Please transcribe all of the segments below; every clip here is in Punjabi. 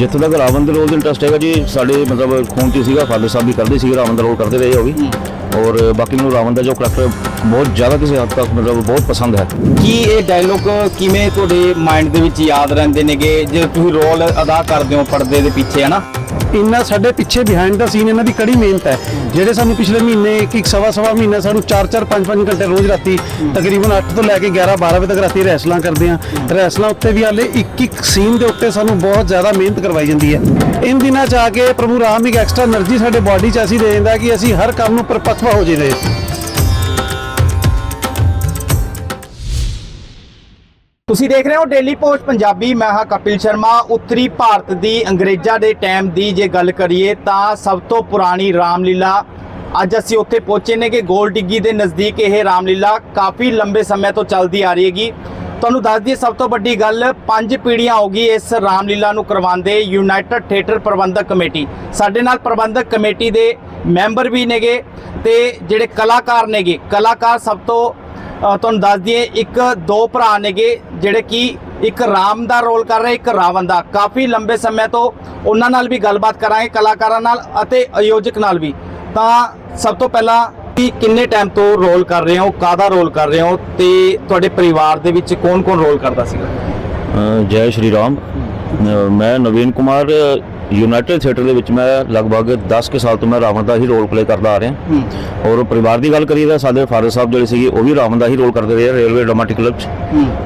ਜਿੱਥੋਂ ਤੱਕ ਰਾਵਣ ਦੇ ਰੋਲ ਦਾ ਇੰਟਰਸਟ ਹੈਗਾ ਜੀ ਸਾਡੇ ਮਤਲਬ ਖੂਨ ਹੀ ਸੀਗਾ ਫਾਦਰ ਸਾਹਿਬ ਵੀ ਕਰਦੇ ਸੀਗੇ ਰਾਵਣ ਦਾ ਰੋਲ ਕਰਦੇ ਰਹੇ ਉਹ ਵੀ। ਔਰ ਬਾਕੀ ਮੈਨੂੰ ਰਾਵਣ ਦਾ ਜੋ ਕਰੈਕਟਰ ਬਹੁਤ ਜ਼ਿਆਦਾ ਕਿਸੇ ਹੱਦ ਤੱਕ ਮਤਲਬ ਬਹੁਤ ਪਸੰਦ ਹੈ। ਕਿ ਇਹ ਡਾਇਲੋਗ ਕਿਵੇਂ ਤੁਹਾਡੇ ਮਾਈਂਡ ਦੇ ਵਿੱਚ ਯਾਦ ਰਹਿੰਦੇ ਨੇਗੇ? ਜੇ ਤੁਸੀਂ ਰੋਲ ਅਦਾ ਕਰਦੇ ਹੋ ਪਰਦੇ ਦੇ ਪਿੱਛੇ ਹਨਾ? ਇੰਨਾ ਸਾਡੇ ਪਿੱਛੇ ਬਿਹਾਈਂਡ ਦਾ ਸੀਨ ਇਹਨਾਂ ਦੀ ਕੜੀ ਮਿਹਨਤ ਹੈ। ਜਿਹੜੇ ਸਾਨੂੰ ਪਿਛਲੇ ਮਹੀਨੇ ਇੱਕ ਇੱਕ ਸਵਾ ਸਵਾ ਮਹੀਨਾ ਸਾਨੂੰ 4-4 5-5 ਘੰਟੇ ਰੋਜ਼ ਰਾਤੀ ਤਕਰੀਬਨ 8 ਤੋਂ ਲੈ ਕੇ 11 12 ਵਜੇ ਤੱਕ ਰਾਤੀ ਰੈਸਲਾਂ ਕਰਦੇ ਆ ਰੈਸਲਾਂ ਉੱਤੇ ਵੀ ਹਾਲੇ ਇੱਕ ਇੱਕ ਸੀਨ ਦੇ ਉੱਤੇ ਸਾਨੂੰ ਬਹੁਤ ਜ਼ਿਆਦਾ ਮਿਹਨਤ ਕਰਵਾਈ ਜਾਂਦੀ ਹੈ। ਇਨ ਦਿਨਾਂ ਚ ਆ ਕੇ ਪ੍ਰਭੂ ਰਾਮ ਇੱਕ ਐਕਸਟਰਾ એનર્ਜੀ ਸਾਡੇ ਬਾਡੀ 'ਚ ਅਸੀਂ ਦੇ ਦਿੰਦਾ ਕਿ ਅਸੀਂ ਹਰ ਕੰਮ ਨੂੰ ਪਰਪਕਵਾ ਹੋ ਜਾਈਏ। ਤੁਸੀਂ ਦੇਖ ਰਹੇ ਹੋ ਡੇਲੀ ਪੋਸਟ ਪੰਜਾਬੀ, ਮੈਂ ਹਾਂ ਕਪਿਲ ਸ਼ਰਮਾ। ਉੱਤਰੀ ਭਾਰਤ ਦੀ ਅੰਗਰੇਜ਼ਾਂ ਦੇ ਟਾਈਮ ਦੀ ਜੇ ਗੱਲ ਕਰੀਏ ਤਾਂ ਸਭ ਤੋਂ ਪੁਰਾਣੀ ਰਾਮਲੀਲਾ ਅੱਜ ਅਸੀਂ ਉੱਥੇ ਪਹੁੰਚੇ ਨੇ ਕਿ ਗੋਲ ਡਿੱਗੀ ਦੇ ਨਜ਼ਦੀਕ ਇਹ ਰਾਮਲੀਲਾ ਕਾਫੀ ਲੰਬੇ ਸਮੇਂ ਤੋਂ ਚੱਲਦੀ ਆ ਰਹੀ ਹੈਗੀ। ਤੁਹਾਨੂੰ ਦੱਸ ਦਈਏ ਸਭ ਤੋਂ ਵੱਡੀ ਗੱਲ, ਪੰਜ ਪੀੜ੍ਹੀਆਂ ਹੋ ਗਈ ਇਸ ਰਾਮਲੀਲਾ ਨੂੰ ਕਰਵਾਉਂਦੇ ਯੂਨਾਈਟਿਡ ਥੀਏਟਰ ਪ੍ਰਬੰਧਕ ਕਮੇਟੀ। ਸਾਡੇ ਨਾਲ ਪ੍ਰਬੰਧਕ ਕਮੇਟੀ ਦੇ ਮੈਂਬਰ ਵੀ ਨੇਗੇ ਤੇ ਜਿਹੜੇ ਕਲਾਕਾਰ ਨੇਗੇ। ਕਲਾਕਾਰ ਸਭ ਤੋਂ ਤੁਹਾਨੂੰ ਦੱਸ ਦਈਏ, ਇੱਕ ਦੋ ਭਰਾ ਨੇਗੇ ਜਿਹੜੇ ਕਿ ਇੱਕ ਰਾਮ ਦਾ ਰੋਲ ਕਰ ਰਹੇ, ਇੱਕ ਰਾਵਣ ਦਾ। ਕਾਫੀ ਲੰਬੇ ਸਮੇਂ ਤੋਂ ਉਹਨਾਂ ਨਾਲ ਵੀ ਗੱਲਬਾਤ ਕਰਾਂਗੇ, ਕਲਾਕਾਰਾਂ ਨਾਲ ਅਤੇ ਆਯੋਜਕ ਨਾਲ ਵੀ। ਤਾਂ ਸਭ ਤੋਂ ਪਹਿਲਾਂ ਕਿ ਕਿੰਨੇ ਟਾਈਮ ਤੋਂ ਰੋਲ ਕਰ ਰਹੇ ਹੋ, ਕਾਹਦਾ ਰੋਲ ਕਰ ਰਹੇ ਹੋ ਤੇ ਤੁਹਾਡੇ ਪਰਿਵਾਰ ਦੇ ਵਿੱਚ ਕੌਣ-ਕੌਣ ਰੋਲ ਕਰਦਾ ਸੀਗਾ? ਜੈ ਸ਼੍ਰੀ ਰਾਮ। ਮੈਂ ਨਵੀਨ ਕੁਮਾਰ ਯੂਨਾਈਟਿਡ ਥੀਏਟਰ ਦੇ ਵਿੱਚ ਮੈਂ ਲਗਭਗ 10 ਕੁ ਸਾਲ ਤੋਂ ਮੈਂ ਰਾਵਣ ਦਾ ਹੀ ਰੋਲ ਪਲੇ ਕਰਦਾ ਆ ਰਿਹਾ। ਹੂੰ। ਔਰ ਪਰਿਵਾਰ ਦੀ ਗੱਲ ਕਰੀਏ ਤਾਂ ਸਾਡੇ ਫਾਦਰ ਸਾਹਿਬ ਜਿਹੜੇ ਸੀਗੇ ਉਹ ਵੀ ਰਾਵਣ ਦਾ ਹੀ ਰੋਲ ਕਰਦੇ ਰਹੇ ਰੇਲਵੇ ਡਰਾਮੈਟਿਕ ਕਲੱਬ 'ਚ।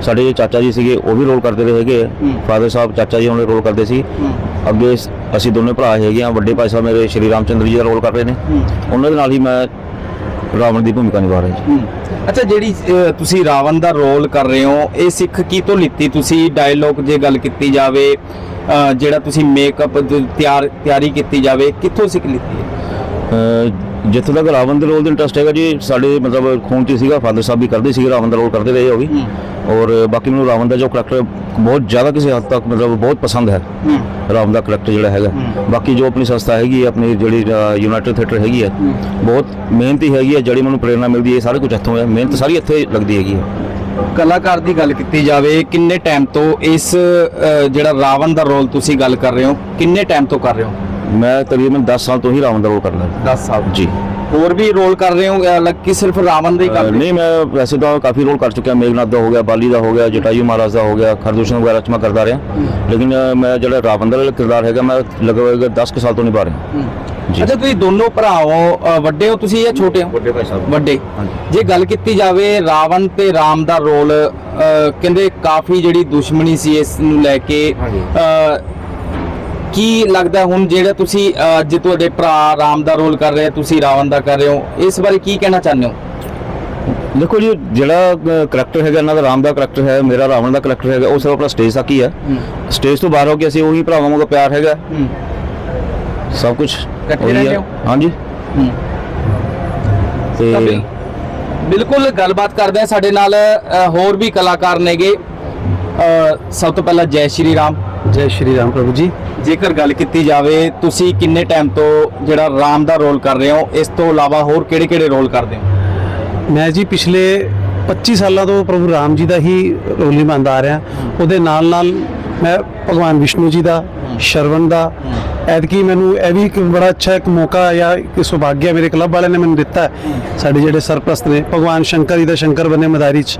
ਸਾਡੇ ਚਾਚਾ ਜੀ ਸੀਗੇ ਉਹ ਵੀ ਰੋਲ ਕਰਦੇ ਰਹੇ ਹੈਗੇ। ਫਾਦਰ ਸਾਹਿਬ ਚਾਚਾ ਜੀ ਉਹਨੇ ਰੋਲ ਕਰਦੇ ਸੀ। ਅੱਗੇ ਅਸੀਂ ਦੋਨੇ ਭਰਾ ਹੈਗੇ ਆ ਵੱਡੇ ਭਾਈ ਸਾਹਿਬ ਮੇਰੇ ਸ਼੍ਰੀ ਰਾਮਚੰਦਰ ਜੀ ਦਾ ਰੋਲ ਕਰ ਰਹੇ ਨੇ। ਉਹਨਾਂ ਦੇ ਨਾਲ ਹੀ ਮੈਂ ਰਾਵਣ ਦੀ ਭੂਮਿਕਾ ਨਿਭਾ ਰਿਹਾ ਜੀ। ਹੂੰ। ਅੱਛਾ ਜਿਹੜੀ ਤੁਸੀਂ ਰਾਵਣ ਦਾ ਰੋਲ ਕਰ ਰਹੇ ਹੋ ਇਹ ਸਿੱਖ ਕੀ ਤੋਂ ਲਿੱਤੀ? ਤੁਸੀਂ ਡਾਇਲੋਗ ਜੇ ਗੱਲ ਕੀਤੀ ਜਾਵੇ ਜਿਹੜਾ ਤੁਸੀਂ ਮੇਕਅਪ ਤਿਆਰ ਤਿਆਰੀ ਕੀਤੀ ਜਾਵੇ ਕਿੱਥੋਂ ਸਿੱਖ ਲਿੱਤੀ ਹੈ? ਜਿੱਥੋਂ ਤੱਕ ਰਾਵਣ ਦੇ ਰੋਲ ਦਾ ਇੰਟਰਸਟ ਹੈਗਾ ਜੀ ਸਾਡੇ ਮਤਲਬ ਖੂਨ 'ਚ ਹੀ ਸੀਗਾ ਫਾਦਰ ਸਾਹਿਬ ਵੀ ਕਰਦੇ ਸੀਗੇ ਰਾਵਣ ਦਾ ਰੋਲ ਕਰਦੇ ਰਹੇ ਉਹ ਵੀ। ਔਰ ਬਾਕੀ ਮੈਨੂੰ ਰਾਵਣ ਦਾ ਜੋ ਕਰੈਕਟਰ ਬਹੁਤ ਜ਼ਿਆਦਾ ਕਿਸੇ ਹੱਦ ਤੱਕ ਮਤਲਬ ਬਹੁਤ ਪਸੰਦ ਹੈ। ਹੂੰ। ਰਾਮ ਦਾ ਕਰੈਕਟਰ ਜਿਹੜਾ ਹੈਗਾ। ਹੂੰ। ਬਾਕੀ ਜੋ ਆਪਣੀ ਸੰਸਥਾ ਹੈਗੀ ਹੈ ਆਪਣੀ ਜਿਹੜੀ ਯੂਨਾਈਟਿਡ ਥੀਏਟਰ ਹੈਗੀ ਹੈ ਬਹੁਤ ਮਿਹਨਤੀ ਹੈਗੀ ਹੈ ਜਿਹੜੀ ਮੈਨੂੰ ਪ੍ਰੇਰਣਾ ਮਿਲਦੀ ਹੈ ਸਾਰਾ ਕੁਝ ਇੱਥੋਂ ਹੈ। ਮਿਹਨਤ ਸਾਰੀ ਇੱਥੇ ਲੱਗਦੀ ਹੈਗੀ ਹੈ। ਕਲਾਕਾਰ ਦੀ ਗੱਲ ਕੀਤੀ ਜਾਵੇ ਕਿੰਨੇ ਟਾਈਮ ਤੋਂ ਇਸ ਅ, ਜਿਹੜਾ ਰਾਵਣ ਦਾ ਰੋਲ ਤੁਸੀਂ ਗੱਲ ਕਰ ਰਹੇ ਹੋ ਕਿੰਨੇ ਟਾਈਮ ਤੋਂ ਕਰ ਰਹੇ ਹੋ? ਮੈਂ ਤਕਰੀਬਨ 10 ਸਾਲ ਤੋਂ ਹੀ ਰਾਵਣ ਦਾ ਰੋਲ ਕਰਦਾ। 10 ਸਾਲ। ਜੀ। ਹੋਰ ਵੀ ਰੋਲ ਕਰ ਰਹੇ ਹੋ ਅਲੱਗ ਕਿ ਸਿਰਫ ਰਾਵਣ ਦਾ ਹੀ ਕਰ ਰਹੇ ਨਹੀਂ ਮੈਂ ਵੈਸੇ ਤਾਂ ਕਾਫੀ ਰੋਲ ਕਰ ਚੁੱਕਿਆ। ਮੇਘਨਾਥ ਦਾ ਹੋ ਗਿਆ ਬਾਲੀ ਦਾ ਹੋ ਗਿਆ ਜਟਾਯੂ ਮਹਾਰਾਜ ਦਾ ਹੋ ਗਿਆ ਖਰਦੂਸ਼ਣ ਵਗੈਰਾ ਚ ਮੈਂ ਕਰਦਾ ਰਿਹਾ। ਲੇਕਿਨ ਮੈਂ ਜਿਹੜਾ ਰਾਵਣ ਦਾ ਕਿਰਦਾਰ ਹੈਗਾ ਮੈਂ ਲਗਭਗ 10 ਕੁ ਸਾਲ ਤੋਂ ਨਿਭਾ ਰਿਹਾ। ਜੀ। ਅੱਛਾ ਤੁਸੀਂ ਦੋਨੋਂ ਭਰਾ ਹੋ ਅ, ਵੱਡੇ ਹੋ ਤੁਸੀਂ ਜਾਂ ਛੋਟੇ ਹੋ? ਵੱਡੇ ਭਾਈ ਸਾਹਿਬ। ਵੱਡੇ। ਜੇ ਗੱਲ ਕੀਤੀ ਜਾਵੇ ਰਾਵਣ ਤੇ ਰਾਮ ਦਾ ਰੋਲ ਅ, ਕਹਿੰਦੇ ਕਾਫੀ ਜਿਹੜੀ ਦੁਸ਼ਮਣੀ ਸੀ ਇਸ ਨੂੰ ਲੈ ਕੇ। ਅ, ਕੀ ਲੱਗਦਾ ਹੁਣ ਜਿਹੜਾ ਤੁਸੀਂ ਅ, ਅੱਜ ਤੁਹਾਡੇ ਭਰਾ ਰਾਮ ਦਾ ਰੋਲ ਕਰ ਰਹੇ ਤੁਸੀਂ ਰਾਵਣ ਦਾ ਕਰ ਰਹੇ ਹੋ ਇਸ ਬਾਰੇ ਕੀ ਕਹਿਣਾ ਚਾਹੁੰਦੇ ਹੋ? ਦੇਖੋ ਜੀ ਜਿਹੜਾ ਕਰੈਕਟਰ ਹੈਗਾ ਇਹਨਾਂ ਦਾ ਰਾਮ ਦਾ ਕਰੈਕਟਰ ਹੈ ਮੇਰਾ ਰਾਵਣ ਦਾ ਕਰੈਕਟਰ ਹੈਗਾ ਉਹ ਸਿਰਫ ਆਪਣਾ ਸਟੇਜ ਤੱਕ ਹੀ ਹੈ। ਸਟੇਜ ਤੋਂ ਬਾਹਰ ਹੋ ਕੇ ਅਸੀਂ ਉਹੀ ਭਰਾਵਾਂ ਵਾਂਗੂ ਪਿਆਰ ਹੈਗਾ। ਸਭ ਕੁਝ ਇਕੱਠੇ ਰਹਿੰਦੇ ਹੋ? ਹਾਂਜੀ। ਤੇ। ਬਿਲਕੁਲ ਗੱਲਬਾਤ ਕਰਦੇ ਆ ਸਾਡੇ ਨਾਲ ਅ, ਹੋਰ ਵੀ ਕਲਾਕਾਰ ਨੇਗੇ। ਅ, ਸਭ ਤੋਂ ਪਹਿਲਾਂ ਜੈ ਸ਼੍ਰੀ ਰਾਮ। ਜੈ ਸ਼੍ਰੀ ਰਾਮ ਪ੍ਰਭੂ ਜੀ। ਜੇਕਰ ਗੱਲ ਕੀਤੀ ਜਾਵੇ, ਤੁਸੀਂ ਕਿੰਨੇ ਟਾਈਮ ਤੋਂ ਜਿਹੜਾ ਰਾਮ ਦਾ ਰੋਲ ਕਰ ਰਹੇ ਹੋ, ਇਸ ਤੋਂ ਇਲਾਵਾ ਹੋਰ ਕਿਹੜੇ-ਕਿਹੜੇ ਰੋਲ ਕਰਦੇ ਹੋ? ਮੈਂ ਜੀ ਪਿਛਲੇ 25 ਸਾਲਾਂ ਤੋਂ ਪ੍ਰਭੂ ਰਾਮ ਜੀ ਦਾ ਹੀ ਰੋਲ ਨਿਭਾਉਂਦਾ ਆ ਰਿਹਾ। ਉਹਦੇ ਨਾਲ ਨਾਲ ਮੈਂ ਭਗਵਾਨ ਵਿਸ਼ਨੂੰ ਜੀ ਦਾ, ਸ਼ਰਵਣ ਦਾ, ਐਤਕੀ ਮੈਨੂੰ ਇਹ ਵੀ ਇੱਕ ਬੜਾ ਅੱਛਾ ਇੱਕ ਮੌਕਾ ਜਾਂ ਇੱਕ ਸੁਭਾਗਿਆ ਮੇਰੇ ਕਲੱਬ ਵਾਲਿਆਂ ਨੇ ਮੈਨੂੰ ਦਿੱਤਾ। ਸਾਡੇ ਜਿਹੜੇ ਸਰਪ੍ਰਸਤ ਨੇ, ਭਗਵਾਨ ਸ਼ੰਕਰ ਜੀ ਦਾ ਸ਼ੰਕਰ ਬਨੇ ਮਦਾਰੀ ਚ।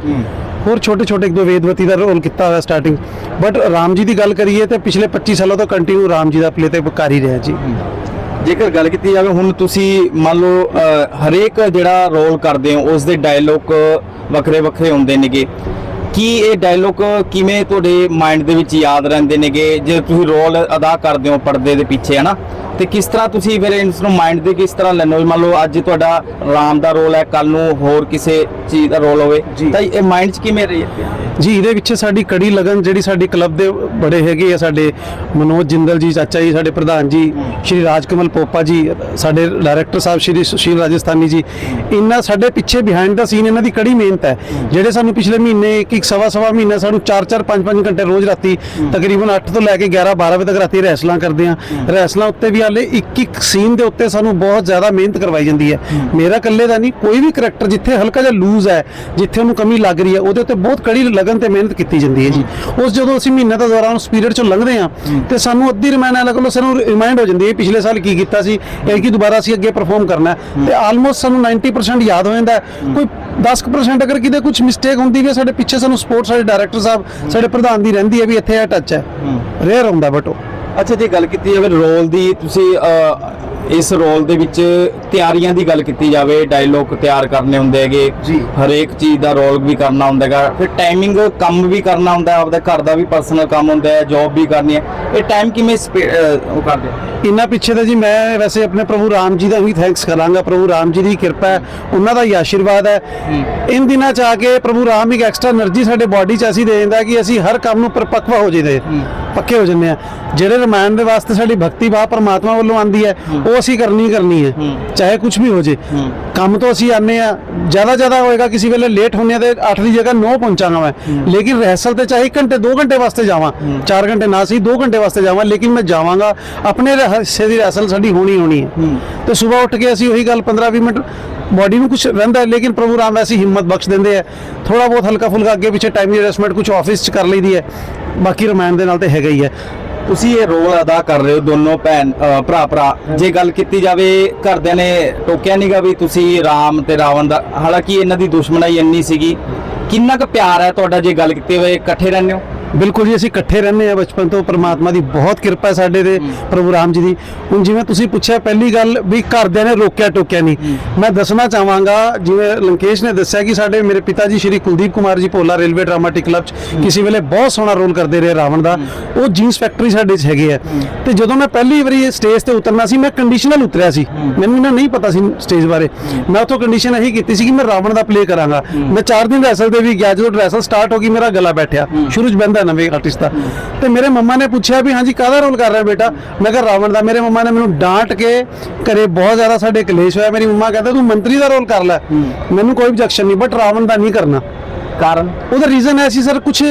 ਹੋਰ ਛੋਟੇ ਛੋਟੇ ਇੱਕ ਦੋ ਵੇਦਵਤੀ ਦਾ ਰੋਲ ਕੀਤਾ ਹੋਇਆ ਸਟਾਰਟਿੰਗ ਬਟ ਰਾਮ ਜੀ ਦੀ ਗੱਲ ਕਰੀਏ ਤੇ ਪਿਛਲੇ 25 ਸਾਲਾਂ ਤੋਂ ਕੰਟੀਨਿਊ ਰਾਮ ਜੀ ਦਾ ਪਲੇ ਤੇ ਕਰ ਹੀ ਰਿਹਾ ਜੀ। ਜੇਕਰ ਗੱਲ ਕੀਤੀ ਜਾਵੇ, ਹੁਣ ਤੁਸੀਂ ਮੰਨ ਲਓ ਹਰੇਕ ਜਿਹੜਾ ਰੋਲ ਕਰਦੇ ਹੋ ਉਸ ਦੇ ਡਾਇਲੋਗ ਵੱਖਰੇ ਵੱਖਰੇ ਹੁੰਦੇ ਨੇਗੇ। ਕੀ ਇਹ ਡਾਇਲੋਗ ਕਿਵੇਂ ਤੁਹਾਡੇ ਮਾਈਂਡ ਦੇ ਵਿੱਚ ਯਾਦ ਰਹਿੰਦੇ ਨੇਗੇ? ਜੇ ਤੁਸੀਂ ਰੋਲ ਅਦਾ ਕਰਦੇ ਹੋ ਪਰਦੇ ਦੇ ਪਿੱਛੇ, ਹਨਾ? ਤੇ ਕਿਸ ਤਰ੍ਹਾਂ ਤੁਸੀਂ ਫਿਰ ਇਸ ਨੂੰ ਮਾਈਂਡ ਦੇ ਕਿਸ ਤਰ੍ਹਾਂ ਹੋ? ਮੰਨ ਲਓ ਅੱਜ ਤੁਹਾਡਾ ਰਾਮ ਦਾ ਰੋਲ ਹੈ ਕੱਲ ਨੂੰ ਹੋਰ ਕਿਸੇ ਚੀਜ਼ ਦਾ ਰੋਲ ਹੋਵੇ ਤਾਂ ਇਹ ਮਾਈਂਡ 'ਚ ਕਿਵੇਂ ਰਹੀ ਜੀ ਇਹਦੇ ਵਿੱਚ ਸਾਡੀ ਕੜੀ ਲਗਨ ਜਿਹੜੀ ਸਾਡੀ ਕਲੱਬ ਦੇ ਬੜੇ ਹੈਗੇ ਆ ਸਾਡੇ ਮਨੋਜ ਜਿੰਦਲ ਜੀ ਚਾਚਾ ਜੀ ਸਾਡੇ ਪ੍ਰਧਾਨ ਜੀ ਸ਼੍ਰੀ ਰਾਜਕਮਲ ਪੋਪਾ ਜੀ ਸਾਡੇ ਡਾਇਰੈਕਟਰ ਸਾਹਿਬ ਸ਼੍ਰੀ ਸੁਸ਼ੀਲ ਰਾਜਸਥਾਨੀ ਜੀ ਇਹਨਾਂ ਸਾਡੇ ਪਿੱਛੇ ਬਿਹਾਈਂਡ ਦਾ ਸੀਨ ਇਹਨਾਂ ਦੀ ਕੜੀ ਮਿਹਨਤ ਹੈ। ਜਿਹੜੇ ਸਾਨੂੰ ਪਿਛਲੇ ਮਹੀਨੇ ਇੱਕ ਇੱਕ ਸਵਾ ਸਵਾ ਮਹੀਨਾ ਸਾਨੂੰ 4-4 5-5 ਘੰਟੇ ਰੋਜ਼ ਰਾਤੀ ਤਕਰੀਬਨ 8 ਤੋਂ ਲੈ ਕੇ 11 12 ਵਜੇ ਤੱਕ ਰਾਤੀ ਰੈਸਲਾਂ ਕਰਦੇ ਆ। ਰੈਸਲਾਂ ਉੱਤੇ ਵੀ ਗੱਲ ਹੈ ਇੱਕ ਇੱਕ ਸੀਨ ਦੇ ਉੱਤੇ ਸਾਨੂੰ ਬਹੁਤ ਜ਼ਿਆਦਾ ਮਿਹਨਤ ਕਰਵਾਈ ਜਾਂਦੀ ਹੈ। ਮੇਰਾ ਇਕੱਲੇ ਦਾ ਨਹੀਂ ਕੋਈ ਵੀ ਕਰੈਕਟਰ ਜਿੱਥੇ ਹਲਕਾ ਜਿਹਾ ਲੂਜ਼ ਹੈ ਜਿੱਥੇ ਉਹਨੂੰ ਕਮੀ ਲੱਗ ਰਹੀ ਹੈ ਉਹਦੇ ਉੱਤੇ ਬਹੁਤ ਕੜੀ ਲਗਨ ਤੇ ਮਿਹਨਤ ਕੀਤੀ ਜਾਂਦੀ ਹੈ ਜੀ। ਉਸ ਜਦੋਂ ਅਸੀਂ ਮਹੀਨੇ ਦਾ ਦੌਰਾਨ ਉਸ ਪੀਰੀਅਡ ਚੋਂ ਲੰਘਦੇ ਹਾਂ ਤੇ ਸਾਨੂੰ ਅੱਧੀ ਰਿਮਾਈਂਡ ਲੱਗ ਲੋ ਸਾਨੂੰ ਰਿਮਾਈਂਡ ਹੋ ਜਾਂਦੀ ਹੈ ਪਿਛਲੇ ਸਾਲ ਕੀ ਕੀਤਾ ਸੀ ਇਹ ਕੀ ਦੁਬਾਰਾ ਅਸੀਂ ਅੱਗੇ ਪਰਫਾਰਮ ਕਰਨਾ ਤੇ ਆਲਮੋਸਟ ਸਾਨੂੰ 90% ਯਾਦ ਹੋ ਜਾਂਦਾ। ਕੋਈ 10% ਅਗਰ ਕਿਤੇ ਕੁਝ ਮਿਸਟੇਕ ਹੁੰਦੀ ਵੀ ਹੈ, ਸਾਡੇ ਪਿੱਛੇ ਸਾਨੂੰ ਸਪੋਰਟ ਸਾਡੇ ਡਾਇਰੈਕਟਰ ਸਾਹਿਬ ਸਾਡੇ ਪ੍ਰਧਾਨ ਦੀ ਰਹਿੰਦੀ ਹੈ ਵੀ ਇੱਥੇ ਇਹ ਟੱਚ ਹੈ। ਰੇਅਰ ਹੁੰਦਾ ਬਟ ਉਹ। ਅੱਛਾ ਜੇ ਗੱਲ ਕੀਤੀ ਜਾਵੇ ਰੋਲ ਦੀ ਤੁਸੀਂ ਇਸ ਰੋਲ ਦੇ ਵਿੱਚ ਤਿਆਰੀਆਂ ਦੀ ਗੱਲ ਕੀਤੀ ਜਾਵੇ ਡਾਇਲੋਗ ਤਿਆਰ ਕਰਨੇ ਹੁੰਦੇ ਹੈਗੇ ਜੀ। ਹਰੇਕ ਚੀਜ਼ ਦਾ ਰੋਲ ਵੀ ਕਰਨਾ ਹੁੰਦਾ ਹੈਗਾ ਫਿਰ ਟਾਈਮਿੰਗ ਕੰਮ ਵੀ ਕਰਨਾ ਹੁੰਦਾ ਆਪਦਾ ਘਰ ਦਾ ਵੀ ਪਰਸਨਲ ਕੰਮ ਹੁੰਦਾ ਹੈ ਜੌਬ ਵੀ ਕਰਨੀ ਹੈ ਇਹ ਟਾਈਮ ਕਿਵੇਂ ਉਹ ਕਰਦੇ ਇਹਨਾਂ ਪਿੱਛੇ ਤਾਂ ਜੀ ਮੈਂ ਵੈਸੇ ਆਪਣੇ ਪ੍ਰਭੂ ਰਾਮ ਜੀ ਦਾ ਵੀ ਥੈਂਕਸ ਕਰਾਂਗਾ। ਪ੍ਰਭੂ ਰਾਮ ਜੀ ਦੀ ਕਿਰਪਾ ਹੈ ਉਹਨਾਂ ਦਾ ਹੀ ਆਸ਼ੀਰਵਾਦ ਹੈ। ਇਨ ਦਿਨਾਂ ਚ ਆ ਕੇ ਪ੍ਰਭੂ ਰਾਮ ਇੱਕ ਐਕਸਟਰਾ એનર્ਜੀ ਸਾਡੇ ਬਾਡੀ ਚ ਅਸੀਂ ਦੇ ਦਿੰਦਾ ਕਿ ਅਸੀਂ ਹਰ ਕੰਮ ਨੂੰ ਪਰਪਕਵਾ ਹੋ ਜਾਂਦੇ ਪੱਕੇ ਹੋ ਜਾਂਦੇ ਆ ਜਿਹੜੇ ਰਮਾਇਣ ਦੇ ਵਾਸਤੇ ਸਾਡੀ ਭਗਤੀ ਭਾਵ ਪਰਮਾਤਮਾ ਵੱਲੋਂ ਆਂਦੀ ਹੈ ਉਹ ਅਸੀਂ ਕਰਨੀ ਕਰਨੀ ਹੈ ਚਾਹੇ ਕੁਝ ਵੀ ਹੋ ਜੇ। ਕੰਮ ਤੋਂ ਅਸੀਂ ਆਨੇ ਆ ਜ਼ਿਆਦਾ ਜ਼ਿਆਦਾ ਹੋਏਗਾ ਕਿਸੇ ਵੇਲੇ ਲੇਟ ਹੁੰਨੇ ਆ ਤੇ 8 ਦੀ ਜਗ੍ਹਾ 9 ਪਹੁੰਚਾਂਗਾ ਮੈਂ। ਲੇਕਿਨ ਰਹਿਸਲ ਤੇ ਚਾਹੇ 1 ਘੰਟੇ 2 ਘੰਟੇ ਵਾਸਤੇ ਜਾਵਾਂ 4 ਘੰਟੇ ਨਾ ਸਹੀ 2 ਘੰਟੇ ਵਾਸਤੇ ਜਾਵਾਂ ਲੇਕਿਨ ਮੈਂ ਜਾਵਾਂਗਾ। ਆਪਣੇ ਹਿੱਸੇ ਦੀ ਰਹਿਸਲ ਸਾਡੀ ਹੋਣੀ ਹੋਣੀ ਹੈ। ਤੇ ਸਵੇਰ ਉੱਠ ਕੇ ਅਸੀਂ ਉਹੀ ਗੱਲ 15 20 ਮਿੰਟ ਬਾਡੀ ਨੂੰ ਕੁਝ ਰਹਿੰਦਾ ਹੈ ਲੇਕਿਨ ਪ੍ਰਭੂ ਰਾਮ ਐਸੀ ਹਿੰਮਤ ਬਖਸ਼ ਦਿੰਦੇ ਆ। ਥੋੜਾ ਬਹੁਤ ਹਲਕਾ ਫੁਲਕਾ ਅੱਗੇ ਪਿੱਛੇ ਟਾਈਮ ਦੀ ਐਡਜਸਟਮੈਂਟ ਕੁਝ ਆਫਿਸ ਚ ਕਰ ਲਈਦੀ ਹੈ। ਬਾਕੀ ਰਮਾਇਣ ਦੇ ਨਾਲ ਤੇ ਹੈਗਾ ਹੀ ਹੈ। ਤੁਸੀਂ ਇਹ ਰੋਲ ਅਦਾ ਕਰ ਰਹੇ ਹੋ ਦੋਨੋਂ ਭੈਣ ਅ, ਭਰਾ ਭਰਾ। ਜੇ ਗੱਲ ਕੀਤੀ ਜਾਵੇ ਘਰਦਿਆਂ ਨੇ ਟੋਕਿਆ ਨਹੀਂਗਾ ਵੀ ਤੁਸੀਂ ਰਾਮ ਤੇ ਰਾਵਣ ਦਾ ਹਾਲਾਂਕਿ ਇਹਨਾਂ ਦੀ ਦੁਸ਼ਮਣਾਈ ਇੰਨੀ ਸੀਗੀ। ਕਿੰਨਾ ਕੁ ਪਿਆਰ ਹੈ ਤੁਹਾਡਾ ਜੇ ਗੱਲ ਕੀਤੀ ਹੋਵੇ ਇਕੱਠੇ ਰਹਿੰਦੇ ਹੋ? ਬਿਲਕੁਲ ਜੀ ਅਸੀਂ ਇਕੱਠੇ ਰਹਿੰਦੇ ਆ ਬਚਪਨ ਤੋਂ ਪ੍ਰਮਾਤਮਾ ਦੀ ਬਹੁਤ ਕਿਰਪਾ ਹੈ ਸਾਡੇ ਤੇ ਪ੍ਰਭੂ ਰਾਮ ਜੀ ਦੀ। ਹੁਣ ਜਿਵੇਂ ਤੁਸੀਂ ਪੁੱਛਿਆ ਪਹਿਲੀ ਗੱਲ ਵੀ ਘਰਦਿਆਂ ਨੇ ਰੋਕਿਆ ਟੋਕਿਆ ਨਹੀਂ। ਮੈਂ ਦੱਸਣਾ ਚਾਹਾਂਗਾ ਜਿਵੇਂ ਲੰਕੇਸ਼ ਨੇ ਦੱਸਿਆ ਕਿ ਸਾਡੇ ਮੇਰੇ ਪਿਤਾ ਜੀ ਸ਼੍ਰੀ ਕੁਲਦੀਪ ਕੁਮਾਰ ਜੀ ਭੋਲਾ ਰੇਲਵੇ ਡਰਾਮਾਟਿਕ ਕਲੱਬ ਚ ਕਿਸੇ ਵੇਲੇ ਬਹੁਤ ਸੋਹਣਾ ਰੋਲ ਕਰਦੇ ਰਹੇ ਰਾਵਣ ਦਾ। ਉਹ ਜੀਨਸ ਫੈਕਟਰੀ ਸਾਡੇ ਚ ਹੈਗੇ ਆ। ਤੇ ਜਦੋਂ ਮੈਂ ਪਹਿਲੀ ਵਾਰੀ ਸਟੇਜ ਤੇ ਉਤਰਨਾ ਸੀ ਮੈਂ ਕੰਡੀਸ਼ਨਲ ਉਤਰਿਆ ਸੀ। ਮੈਨੂੰ ਇਹਨਾਂ ਨਹੀਂ ਪਤਾ ਸੀ ਸਟੇਜ ਬਾਰੇ। ਮੈਂ ਉਥੋਂ ਕੰਡੀਸ਼ਨ ਇਹੀ ਕੀਤੀ ਸੀ ਕਿ ਮੈਂ ਰਾਵਣ ਦਾ ਪਲੇ ਕਰਾਂਗਾ। ਮੈਂ 4 ਦਿਨ ਰੈਸਲ ਦੇ ਵੀ ਗਿਆ ਜਦੋਂ ਰੈਸਲ ਸਟਾਰਟ ਹੋ ਗਈ ਮੇਰਾ ਗਲਾ ਬੈਠਿਆ। ਸ਼ੁਰੂ ਚ ਬੰਦਾ ਨਵੇਂ ਆਰਟਿਸਟ ਦਾ ਤੇ ਮੇਰੇ ਮੰਮਾ ਨੇ ਪੁੱਛਿਆ ਵੀ ਹਾਂਜੀ ਕਾਹਦਾ ਰੋਲ ਕਰ ਰਿਹਾ ਬੇਟਾ? ਮੈਂ ਕਿਹਾ ਰਾਵਣ ਦਾ। ਮੇਰੇ ਮੰਮਾ ਨੇ ਮੈਨੂੰ ਡਾਂਟ ਕੇ ਘਰੇ ਬਹੁਤ ਜ਼ਿਆਦਾ ਸਾਡੇ ਕਲੇਸ਼ ਹੋਇਆ। ਮੇਰੀ ਮੰਮਾ ਕਹਿੰਦੇ ਤੂੰ ਮੰਤਰੀ ਦਾ ਰੋਲ ਕਰ ਲੈ। ਮੈਨੂੰ ਕੋਈ objection ਨਹੀਂ ਬਟ ਰਾਵਣ ਦਾ ਨਹੀਂ ਕਰਨਾ। ਕਾਰਨ? ਉਹਦਾ ਰੀਜ਼ਨ ਹੈ ਸੀ ਸਰ ਕੁਝ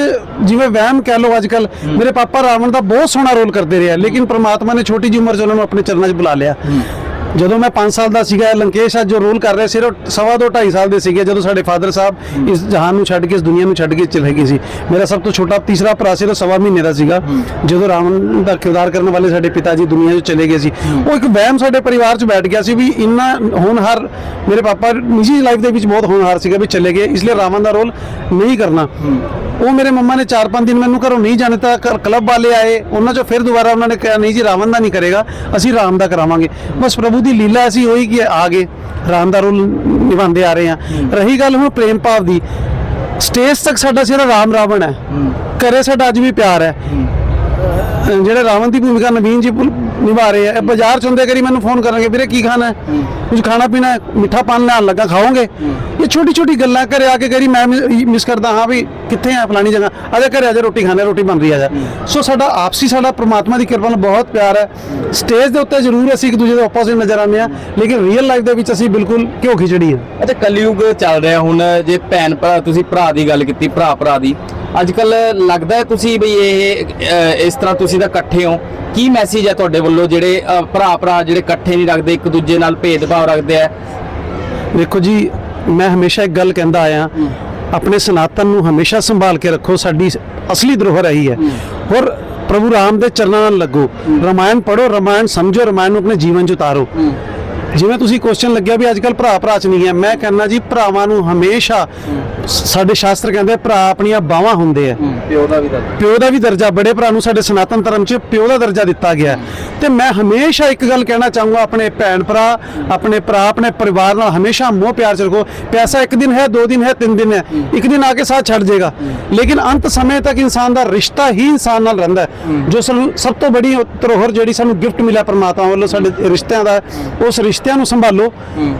ਜਿਵੇਂ ਵਹਿਮ ਕਹਿ ਲਓ ਅੱਜ ਕੱਲ ਮੇਰੇ ਪਾਪਾ ਰਾਵਣ ਦਾ ਬਹੁਤ ਸੋਹਣਾ ਰੋਲ ਕਰਦੇ ਰਹੇ ਲੇਕਿਨ ਪ੍ਰਮਾਤਮਾ ਨੇ ਛੋਟੀ ਜਿਹੀ ਉਮਰ 'ਚ ਉਹਨਾਂ ਨੂੰ ਆਪਣੇ ਚਰਨਾਂ 'ਚ ਬੁਲਾ ਲਿਆ। ਜਦੋਂ ਮੈਂ 5 ਸਾਲ ਦਾ ਸੀਗਾ, ਲੰਕੇਸ਼ ਅੱਜ ਜੋ ਰੋਲ ਕਰ ਰਿਹਾ, ਸਿਰਫ ਸਵਾ ਦੋ 2.5 ਸਾਲ ਦੇ ਸੀਗੇ ਜਦੋਂ ਸਾਡੇ ਫਾਦਰ ਸਾਹਿਬ ਇਸ ਜਹਾਨ ਨੂੰ ਛੱਡ ਕੇ, ਇਸ ਦੁਨੀਆ ਨੂੰ ਛੱਡ ਕੇ ਚਲੇ ਗਏ ਸੀ। ਮੇਰਾ ਸਭ ਤੋਂ ਛੋਟਾ ਤੀਸਰਾ ਭਰਾ ਸੀ ਸਿਰਫ ਸਵਾ ਮਹੀਨੇ ਦਾ ਸੀਗਾ। ਜਦੋਂ ਰਾਵਣ ਦਾ ਕਿਰਦਾਰ ਕਰਨ ਵਾਲੇ ਸਾਡੇ ਪਿਤਾ ਜੀ ਦੁਨੀਆ 'ਚ ਚਲੇ ਗਏ ਸੀ। ਉਹ ਇੱਕ ਵਹਿਮ ਸਾਡੇ ਪਰਿਵਾਰ 'ਚ ਬੈਠ ਗਿਆ ਸੀ ਵੀ ਇੰਨਾ ਹੋਣਹਾਰ, ਮੇਰੇ ਪਾਪਾ ਨਿੱਜੀ ਲਾਈਫ ਦੇ ਵਿੱਚ ਬਹੁਤ ਹੋਣਹਾਰ ਸੀਗਾ ਵੀ ਚਲੇ ਗਏ, ਇਸ ਲਈ ਰਾਵਣ ਦਾ ਰੋਲ ਨਹੀਂ ਕਰਨਾ। ਉਹ ਮੇਰੇ ਮੰਮਾ ਨੇ 4-5 ਦਿਨ ਮੈਨੂੰ ਘਰੋਂ ਨਹੀਂ ਜਾਣ ਦਿੱਤਾ ਕ- ਕਲੱਬ ਵਾਲੇ ਆਏ, ਉਹਨਾਂ ਚੋਂ ਫਿਰ ਦੁਬਾਰਾ ਉਹਨਾਂ ਨੇ ਕਿਹਾ, ਨਹੀਂ ਜੀ, ਰਾਵਣ ਦਾ ਨਹੀਂ ਕਰੇਗਾ, ਅਸੀਂ ਰਾਮ ਦਾ ਕਰਾਵਾਂਗੇ। ਬਸ ਪ੍ਰਭੂ ਦੀ ਲੀਲਾ ਐਸੀ ਹੋਈ ਕਿ ਆ ਗਏ ਰਾਮ ਦਾ ਰੋਲ ਨਿਭਾਉਂਦੇ ਆ ਰਹੇ ਆ ਰਹੀ ਗੱਲ ਹੁਣ ਪ੍ਰੇਮ ਭਾਵ ਦੀ। ਸਟੇਜ ਤੱਕ ਸਾਡਾ ਸਿਰਫ ਰਾਮ ਰਾਵਣ ਹੈ। ਘਰੇ ਸਾਡਾ ਅੱਜ ਵੀ ਪਿਆਰ ਹੈ। ਜਿਹੜੇ ਰਾਵਣ ਦੀ ਭੂਮਿਕਾ ਨਵੀਨ ਜੀ ਨਿਭਾ ਰਹੇ ਆ। ਇਹ ਬਾਜ਼ਾਰ ਚ ਹੁੰਦੇ ਕਰੀ ਮੈਨੂੰ ਫੋਨ ਕਰਨਗੇ ਵੀਰੇ ਕੀ ਖਾਣਾ ਹੈ? ਕੁਝ ਖਾਣਾ ਪੀਣਾ ਹੈ? ਮਿੱਠਾ ਪਾਨ ਲੈਣ ਲੱਗਾ ਖਾਓਗੇ? ਇਹ ਛੋਟੀ ਛੋਟੀ ਗੱਲਾਂ ਘਰੇ ਆ ਕੇ ਕਰੀ ਮੈਂ ਮਿਸ ਕਰਦਾ ਹਾਂ ਵੀ ਕਿੱਥੇ ਆ ਫਲਾਣੀ ਜਗ੍ਹਾ। ਆਜਾ ਘਰੇ ਆਜਾ ਰੋਟੀ ਖਾਣੇ ਰੋਟੀ ਬਣ ਰਹੀ ਆ ਜਾ। ਸੋ ਸਾਡਾ ਆਪਸੀ ਸਾਡਾ ਪ੍ਰਮਾਤਮਾ ਦੀ ਕਿਰਪਾ ਨਾਲ ਬਹੁਤ ਪਿਆਰ ਹੈ। ਸਟੇਜ ਦੇ ਉੱਤੇ ਜ਼ਰੂਰ ਅਸੀਂ ਇੱਕ ਦੂਜੇ ਦੇ ਆਪੋਜ਼ਿਟ ਨਜ਼ਰ ਆਉਂਦੇ ਆ ਲੇਕਿਨ ਰੀਅਲ ਲਾਈਫ ਦੇ ਵਿੱਚ ਅਸੀਂ ਬਿਲਕੁਲ ਘਿਓ ਖਿਚੜੀ ਆ ਅੱਛਾ ਕਲਯੁਗ ਚੱਲ ਰਿਹਾ ਹੁਣ ਜੇ ਭੈਣ ਭਰਾ ਤੁਸੀਂ ਭਰਾ ਦੀ ਗੱਲ ਕੀਤੀ ਭਰਾ ਭਰਾ ਦੀ ਅੱਜ ਕੱਲ ਲੱਗਦਾ ਹੈ ਤੁਸੀਂ ਬਈ ਇਹ ਇਸ ਤਰ੍ਹਾਂ ਤੁਸੀਂ ਤਾਂ ਇਕੱਠੇ ਹੋ। ਕੀ ਮੈਸੇਜ ਹੈ ਤੁਹਾਡੇ ਵੱਲੋਂ ਜਿਹੜੇ ਭਰਾ ਭਰਾ ਜਿਹੜੇ ਇਕੱਠੇ ਨਹੀਂ ਰੱਖਦੇ ਇੱਕ ਦੂਜੇ ਨਾਲ ਭੇਦਭਾਵ ਰੱਖਦੇ ਆ? ਦੇਖੋ ਜੀ ਮੈਂ ਹਮੇਸ਼ਾ ਇੱਕ ਗੱਲ ਕਹਿੰਦਾ ਆਇਆ ਆਪਣੇ ਸਨਾਤਨ ਨੂੰ ਹਮੇਸ਼ਾ ਸੰਭਾਲ ਕੇ ਰੱਖੋ ਸਾਡੀ ਅਸਲੀ ਧਰੋਹਰ ਇਹੀ ਹੈ। ਔਰ ਪ੍ਰਭੂ ਰਾਮ ਦੇ ਚਰਨਾਂ ਨਾਲ ਲੱਗੋ। ਰਮਾਇਣ ਪੜੋ ਰਮਾਇਣ ਸਮਝੋ ਰਮਾਇਣ ਨੂੰ ਆਪਣੇ ਜੀਵਨ 'ਚ ਉਤਾਰੋ। ਜਿਵੇਂ ਤੁਸੀਂ ਕੁਐਸਚਨ ਲੱਗਿਆ ਵੀ ਅੱਜ ਕੱਲ ਭਰਾ ਭਰਾ ਚ ਨਹੀਂ ਹੈ ਮੈਂ ਕਹਿੰਦਾ ਜੀ ਭਰਾਵਾਂ ਨੂੰ ਹਮੇਸ਼ਾ ਸਾਡੇ ਸ਼ਾਸਤਰ ਕਹਿੰਦੇ ਭਰਾ ਆਪਣੀਆਂ ਬਾਹਾਂ ਹੁੰਦੇ ਆ ਪਿਓ ਦਾ ਵੀ ਤਾਂ ਪਿਓ ਦਾ ਵੀ ਦਰਜਾ ਬੜੇ ਭਰਾ ਨੂੰ ਸਾਡੇ ਸਨਾਤਨ ਧਰਮ 'ਚ ਪਿਓ ਦਾ ਦਰਜਾ ਦਿੱਤਾ ਗਿਆ। ਤੇ ਮੈਂ ਹਮੇਸ਼ਾ ਇੱਕ ਗੱਲ ਕਹਿਣਾ ਚਾਹੂੰਗਾ ਆਪਣੇ ਭੈਣ ਭਰਾ ਆਪਣੇ ਭਰਾ ਆਪਣੇ ਪਰਿਵਾਰ ਨਾਲ ਹਮੇਸ਼ਾ ਮੋਹ ਪਿਆਰ 'ਚ ਰੱਖੋ ਪਿਆਸਾ ਇੱਕ ਦਿਨ ਹੈ ਦੋ ਦਿਨ ਹੈ ਤਿੰਨ ਦਿਨ ਹੈ ਇੱਕ ਦਿਨ ਆ ਕੇ ਸਾਥ ਛੱਡ ਜਾਏਗਾ ਲੇਕਿਨ ਅੰਤ ਸਮੇਂ ਤੱਕ ਇਨਸਾਨ ਦਾ ਰਿਸ਼ਤਾ ਹੀ ਇਨਸਾਨ ਨਾਲ ਰਹਿੰਦਾ। ਜੋ ਸਭ ਤੋਂ ਬੜੀ ਧਰੋਹਰ ਜਿਹੜੀ ਸਾਨੂੰ ਗਿਫਟ ਮਿਲਿਆ ਪਰਮਾਤਮਾ ਵੱਲੋਂ ਸਾਡੇ ਰਿਸ਼ਤਿਆਂ ਦਾ ਉਸ ਰਿਸ਼ਤਿਆਂ ਨੂੰ ਸੰਭਾਲੋ।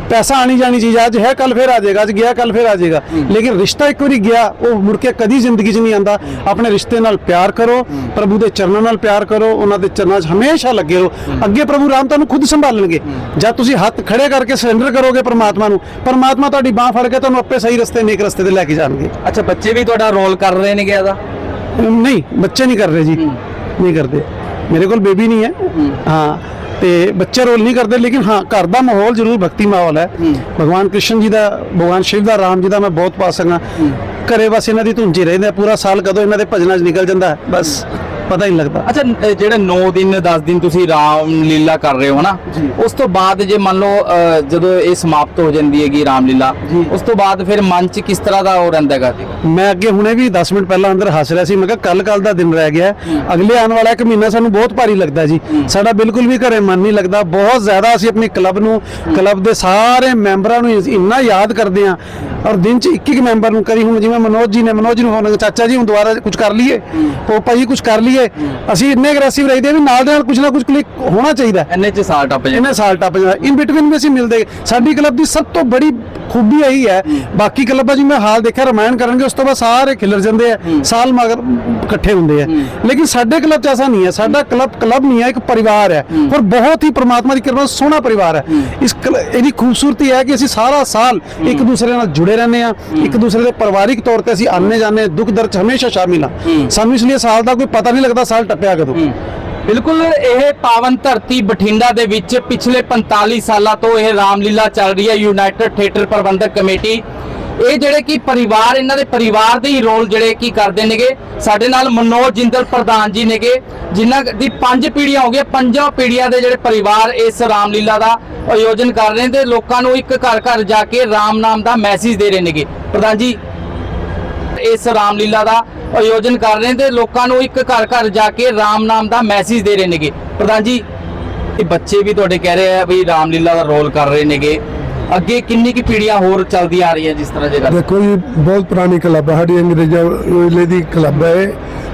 ਪੈਸਾ ਆਣੀ ਜਾਣੀ ਚੀਜ਼ ਅੱਜ ਹੈ ਕੱਲ ਫਿਰ ਆ ਜਾਏਗਾ ਅੱਜ ਗਿਆ ਕੱਲ ਫਿਰ ਆ ਜਾਏਗਾ। ਲੇਕਿਨ ਰਿਸ਼ਤਾ ਇੱਕ ਵਾਰੀ ਗਿਆ ਉਹ ਮੁੜ ਕੇ ਕਦੀ ਜ਼ਿੰਦਗੀ 'ਚ ਨਹੀਂ ਆਂਦਾ। ਆਪਣੇ ਰਿਸ਼ਤੇ ਨਾਲ ਪਿਆਰ ਕਰੋ ਪ੍ਰਭੂ ਦੇ ਚਰਨਾਂ ਨਾਲ ਪਿਆਰ ਕਰੋ ਉਹਨਾਂ ਦੇ ਚਰਨਾਂ 'ਚ ਹਮੇਸ਼ਾ ਲੱਗੇ ਰਹੋ। ਅੱਗੇ ਪ੍ਰਭੂ ਰਾਮ ਤੁਹਾਨੂੰ ਖੁਦ ਸੰਭਾਲਣਗੇ। ਜਦ ਤੁਸੀਂ ਹੱਥ ਖੜੇ ਕਰਕੇ ਸਰੈਂਡਰ ਕਰੋਗੇ ਪਰਮਾਤਮਾ ਨੂੰ ਪਰਮਾਤਮਾ ਤੁਹਾਡੀ ਬਾਹ ਫੜ ਕੇ ਤੁਹਾਨੂੰ ਆਪੇ ਸਹੀ ਰਸਤੇ ਨੇਕ ਰਸਤੇ ਤੇ ਲੈ ਕੇ ਜਾਣਗੇ। ਅੱਛਾ ਬੱਚੇ ਵੀ ਤੁਹਾਡਾ ਰੋਲ ਕਰ ਰਹੇ ਨੇ ਗਿਆ ਦਾ ਨਹੀਂ ਬੱਚੇ ਨਹੀਂ ਕਰ ਰਹੇ ਜੀ। ਨਹੀਂ ਕਰਦੇ। ਮੇਰੇ ਕੋਲ ਬੇਬੀ ਨਹੀਂ ਹੈ। ਹਾਂ। ਤੇ ਬੱਚੇ ਰੋਲ ਨਹੀਂ ਕਰਦੇ ਲੇਕਿਨ ਹਾਂ ਘਰ ਦਾ ਮਾਹੌਲ ਜ਼ਰੂਰ ਭਗਤੀ ਮਾਹੌਲ ਹੈ। ਭਗਵਾਨ ਕ੍ਰਿਸ਼ਨ ਜੀ ਦਾ ਭਗਵਾਨ ਸ਼ਿਵ ਦਾ ਰਾਮ ਜੀ ਦਾ ਮੈਂ ਬਹੁਤ ਪਾ ਸਕਾਂ ਘਰੇ ਬਸ ਇਹਨਾਂ ਦੀ ਹੀ ਰਹਿੰਦੇ ਪੂਰਾ ਸਾਲ ਕਦੋਂ ਇਹਨਾਂ ਦੇ ਭਜਨਾਂ 'ਚ ਨਿਕਲ ਜਾਂਦਾ ਬਸ। ਪਤਾ ਹੀ ਨਹੀਂ ਲੱਗਦਾ। ਅੱਛਾ ਅ, ਜਿਹੜੇ 9 ਦਿਨ 10 ਦਿਨ ਤੁਸੀਂ ਰਾਮ ਲੀਲਾ ਕਰ ਰਹੇ ਹੋ ਹਨਾ? ਉਸ ਤੋਂ ਬਾਅਦ ਜੇ ਮੰਨ ਲਓ ਅ, ਜਦੋਂ ਇਹ ਸਮਾਪਤ ਹੋ ਜਾਂਦੀ ਹੈਗੀ ਰਾਮ ਲੀਲਾ ਉਸ ਤੋਂ ਬਾਅਦ ਫਿਰ ਮਨ ਚ ਕਿਸ ਤਰ੍ਹਾਂ ਦਾ ਉਹ ਰਹਿੰਦਾ ਹੈਗਾ? ਮੈਂ ਅੱਗੇ ਹੁਣੇ ਵੀ 10 ਮਿੰਟ ਪਹਿਲਾਂ ਅੰਦਰ ਹੱਸ ਰਿਹਾ ਸੀ ਮੈਂ ਕਿਹਾ ਕੱਲ ਕੱਲ ਦਾ ਦਿਨ ਰਹਿ ਗਿਆ। ਹੈ। ਅਗਲੇ ਆਉਣ ਵਾਲਾ ਇੱਕ ਮਹੀਨਾ ਸਾਨੂੰ ਬਹੁਤ ਭਾਰੀ ਲੱਗਦਾ ਜੀ। ਸਾਡਾ ਬਿਲਕੁਲ ਵੀ ਘਰੇ ਮਨ ਨਹੀਂ ਲੱਗਦਾ। ਬਹੁਤ ਜ਼ਿਆਦਾ ਅਸੀਂ ਆਪਣੀ ਕਲੱਬ ਨੂੰ ਕਲੱਬ ਦੇ ਸਾਰੇ ਮੈਂਬਰਾਂ ਨੂੰ ਇੰਨਾ ਯਾਦ ਕਰਦੇ ਹਾਂ। ਔਰ ਦਿਨ ਚ ਇੱਕ ਇੱਕ ਮੈਂਬਰ ਨੂੰ ਕਰੀ ਹੁਣ ਜਿਵੇਂ ਮਨੋਜ ਜੀ ਨੇ ਮਨੋਜ ਨੂੰ ਫੋਨ ਚਾਚਾ ਜੀ ਹੁਣ ਦੁਬਾਰਾ ਕੁਝ ਕਰ ਲਈਏ। ਪੋਪਾ ਜੀ ਕੁਝ ਕਰ ਲਈਏ। ਅਸੀਂ ਇੰਨੇ ਅਗਰੈਸਿਵ ਰਹਿੰਦੇ ਵੀ ਨਾਲ ਦੇ ਨਾਲ ਕੁਝ ਨਾ ਕੁਝ ਕਲਿੱਕ ਹੋਣਾ ਚਾਹੀਦਾ। ਇੰਨੇ ਚ ਸਾਲ ਟੱਪ ਜਾਂਦਾ। ਇਹਨੇ ਸਾਲ ਟੱਪ ਜਾਣਾ ਇਨ ਬਿਟਵੀਨ ਵੀ ਅਸੀਂ ਮਿਲਦੇ। ਸਾਡੀ ਕਲੱਬ ਦੀ ਸਭ ਤੋਂ ਬੜੀ ਖੂਬੀ ਇਹੀ ਹੈ। ਬਾਕੀ ਕਲੱਬਾਂ ਜੀ ਮੈਂ ਹਾਲ ਦੇਖਿਆ ਰਮਾਇਣ ਕਰਨਗੇ ਉਸ ਤੋਂ ਬਾਅਦ ਸਾਰੇ ਖਿਲਰ ਜਾਂਦੇ ਆ। ਸਾਲ ਮਗਰ ਇਕੱਠੇ ਹੁੰਦੇ ਆ। ਲੇਕਿਨ ਸਾਡੇ ਕਲੱਬ 'ਚ ਐਸਾ ਨਹੀਂ ਹੈ। ਸਾਡਾ ਕਲੱਬ ਕਲੱਬ ਨਹੀਂ ਹੈ ਇੱਕ ਪਰਿਵਾਰ ਹੈ। ਔਰ ਬਹੁਤ ਹੀ ਪ੍ਰਮਾਤਮਾ ਦੀ ਕਿਰਪਾ ਸੋਹਣਾ ਪਰਿਵਾਰ ਹੈ। ਇਸ ਇਹਦੀ ਖੂਬਸੂਰਤੀ ਹੈ ਕਿ ਅਸੀਂ ਸਾਰਾ ਸਾਲ ਇੱਕ ਦੂਸਰੇ ਨਾਲ ਜੁੜੇ ਰਹਿੰਦੇ ਆ ਇੱਕ ਦੂਸਰੇ ਦੇ ਪਰਿਵਾਰਿਕ ਤੌਰ ਤੇ ਅਸੀਂ ਆਨੇ ਜਾਂਦੇ ਦੁੱਖ ਦਰਦ ਹਮੇਸ਼ਾ ਸ਼ਾਮਿਲ ਹਾਂ। ਸਾਨੂੰ ਇਸ ਲਈ ਸਾਲ ਦਾ ਕੋਈ ਪਤਾ ਨਹੀਂ ਲੱਗਦਾ ਸਾਲ ਟੱਪਿਆ ਕਦੋਂ ਬਿਲਕੁਲ, ਇਹ ਪਾਵਨ ਧਰਤੀ ਬਠਿੰਡਾ ਦੇ ਵਿੱਚ ਪਿਛਲੇ 45 ਸਾਲਾਂ ਤੋਂ ਇਹ ਰਾਮਲੀਲਾ ਚੱਲ ਰਹੀ ਹੈ ਯੂਨਾਈਟਿਡ ਥੀਏਟਰ ਪ੍ਰਬੰਧਕ ਕਮੇਟੀ। ਇਹ ਜਿਹੜੇ ਕਿ ਪਰਿਵਾਰ, ਇਹਨਾਂ ਦੇ ਪਰਿਵਾਰ ਦੇ ਹੀ ਰੋਲ ਜਿਹੜੇ ਕੀ ਕਰਦੇ ਨੇਗੇ। ਸਾਡੇ ਨਾਲ ਮਨੋਜ ਜਿੰਦਲ ਪ੍ਰਧਾਨ ਜੀ ਨੇਗੇ, ਜਿਨ੍ਹਾਂ ਦੀ ਪੰਜ ਪੀੜ੍ਹੀਆਂ ਹੋ ਗਈਆਂ। ਪੰਜਾਂ ਪੀੜ੍ਹੀਆਂ ਦੇ ਜਿਹੜੇ ਪਰਿਵਾਰ ਇਸ ਰਾਮਲੀਲਾ ਦਾ ਆਯੋਜਨ ਕਰ ਰਹੇ ਨੇ ਤੇ ਲੋਕਾਂ ਨੂੰ ਇੱਕ ਘਰ ਘਰ ਜਾ ਕੇ ਰਾਮ ਨਾਮ ਦਾ ਮੈਸੇਜ ਦੇ ਰਹੇ ਨੇਗੇ। ਪ੍ਰਧਾਨ ਜੀ, ਇਸ ਰਾਮਲੀਲਾ ਦਾ ਆਯੋਜਨ ਕਰ ਰਹੇ ਨੇ ਤੇ ਲੋਕਾਂ ਨੂੰ ਇੱਕ ਘਰ ਘਰ ਜਾ ਕੇ ਰਾਮ ਨਾਮ ਦਾ ਮੈਸੇਜ ਦੇ ਰਹੇ ਨੇਗੇ। ਪ੍ਰਧਾਨ ਜੀ ਇਹ ਬੱਚੇ ਵੀ ਤੁਹਾਡੇ ਕਹਿ ਰਹੇ ਆ ਵੀ ਰਾਮਲੀਲਾ ਦਾ ਰੋਲ ਕਰ ਰਹੇ ਨੇਗੇ। ਅੱਗੇ ਕਿੰਨੀ ਕੀ ਪੀੜ੍ਹੀਆਂ ਹੋਰ ਚੱਲਦੀਆਂ ਆ ਰਹੀਆਂ ਜਿਸ ਤਰ੍ਹਾਂ ਦੇ ਗੱਲ ਦੇਖੋ ਜੀ ਬਹੁਤ ਪੁਰਾਣੀ ਕਲੱਬ ਹੈ ਸਾਡੀ ਅੰਗਰੇਜ਼ਾਂ ਵੇਲੇ ਦੀ ਕਲੱਬ ਹੈ ਇਹ।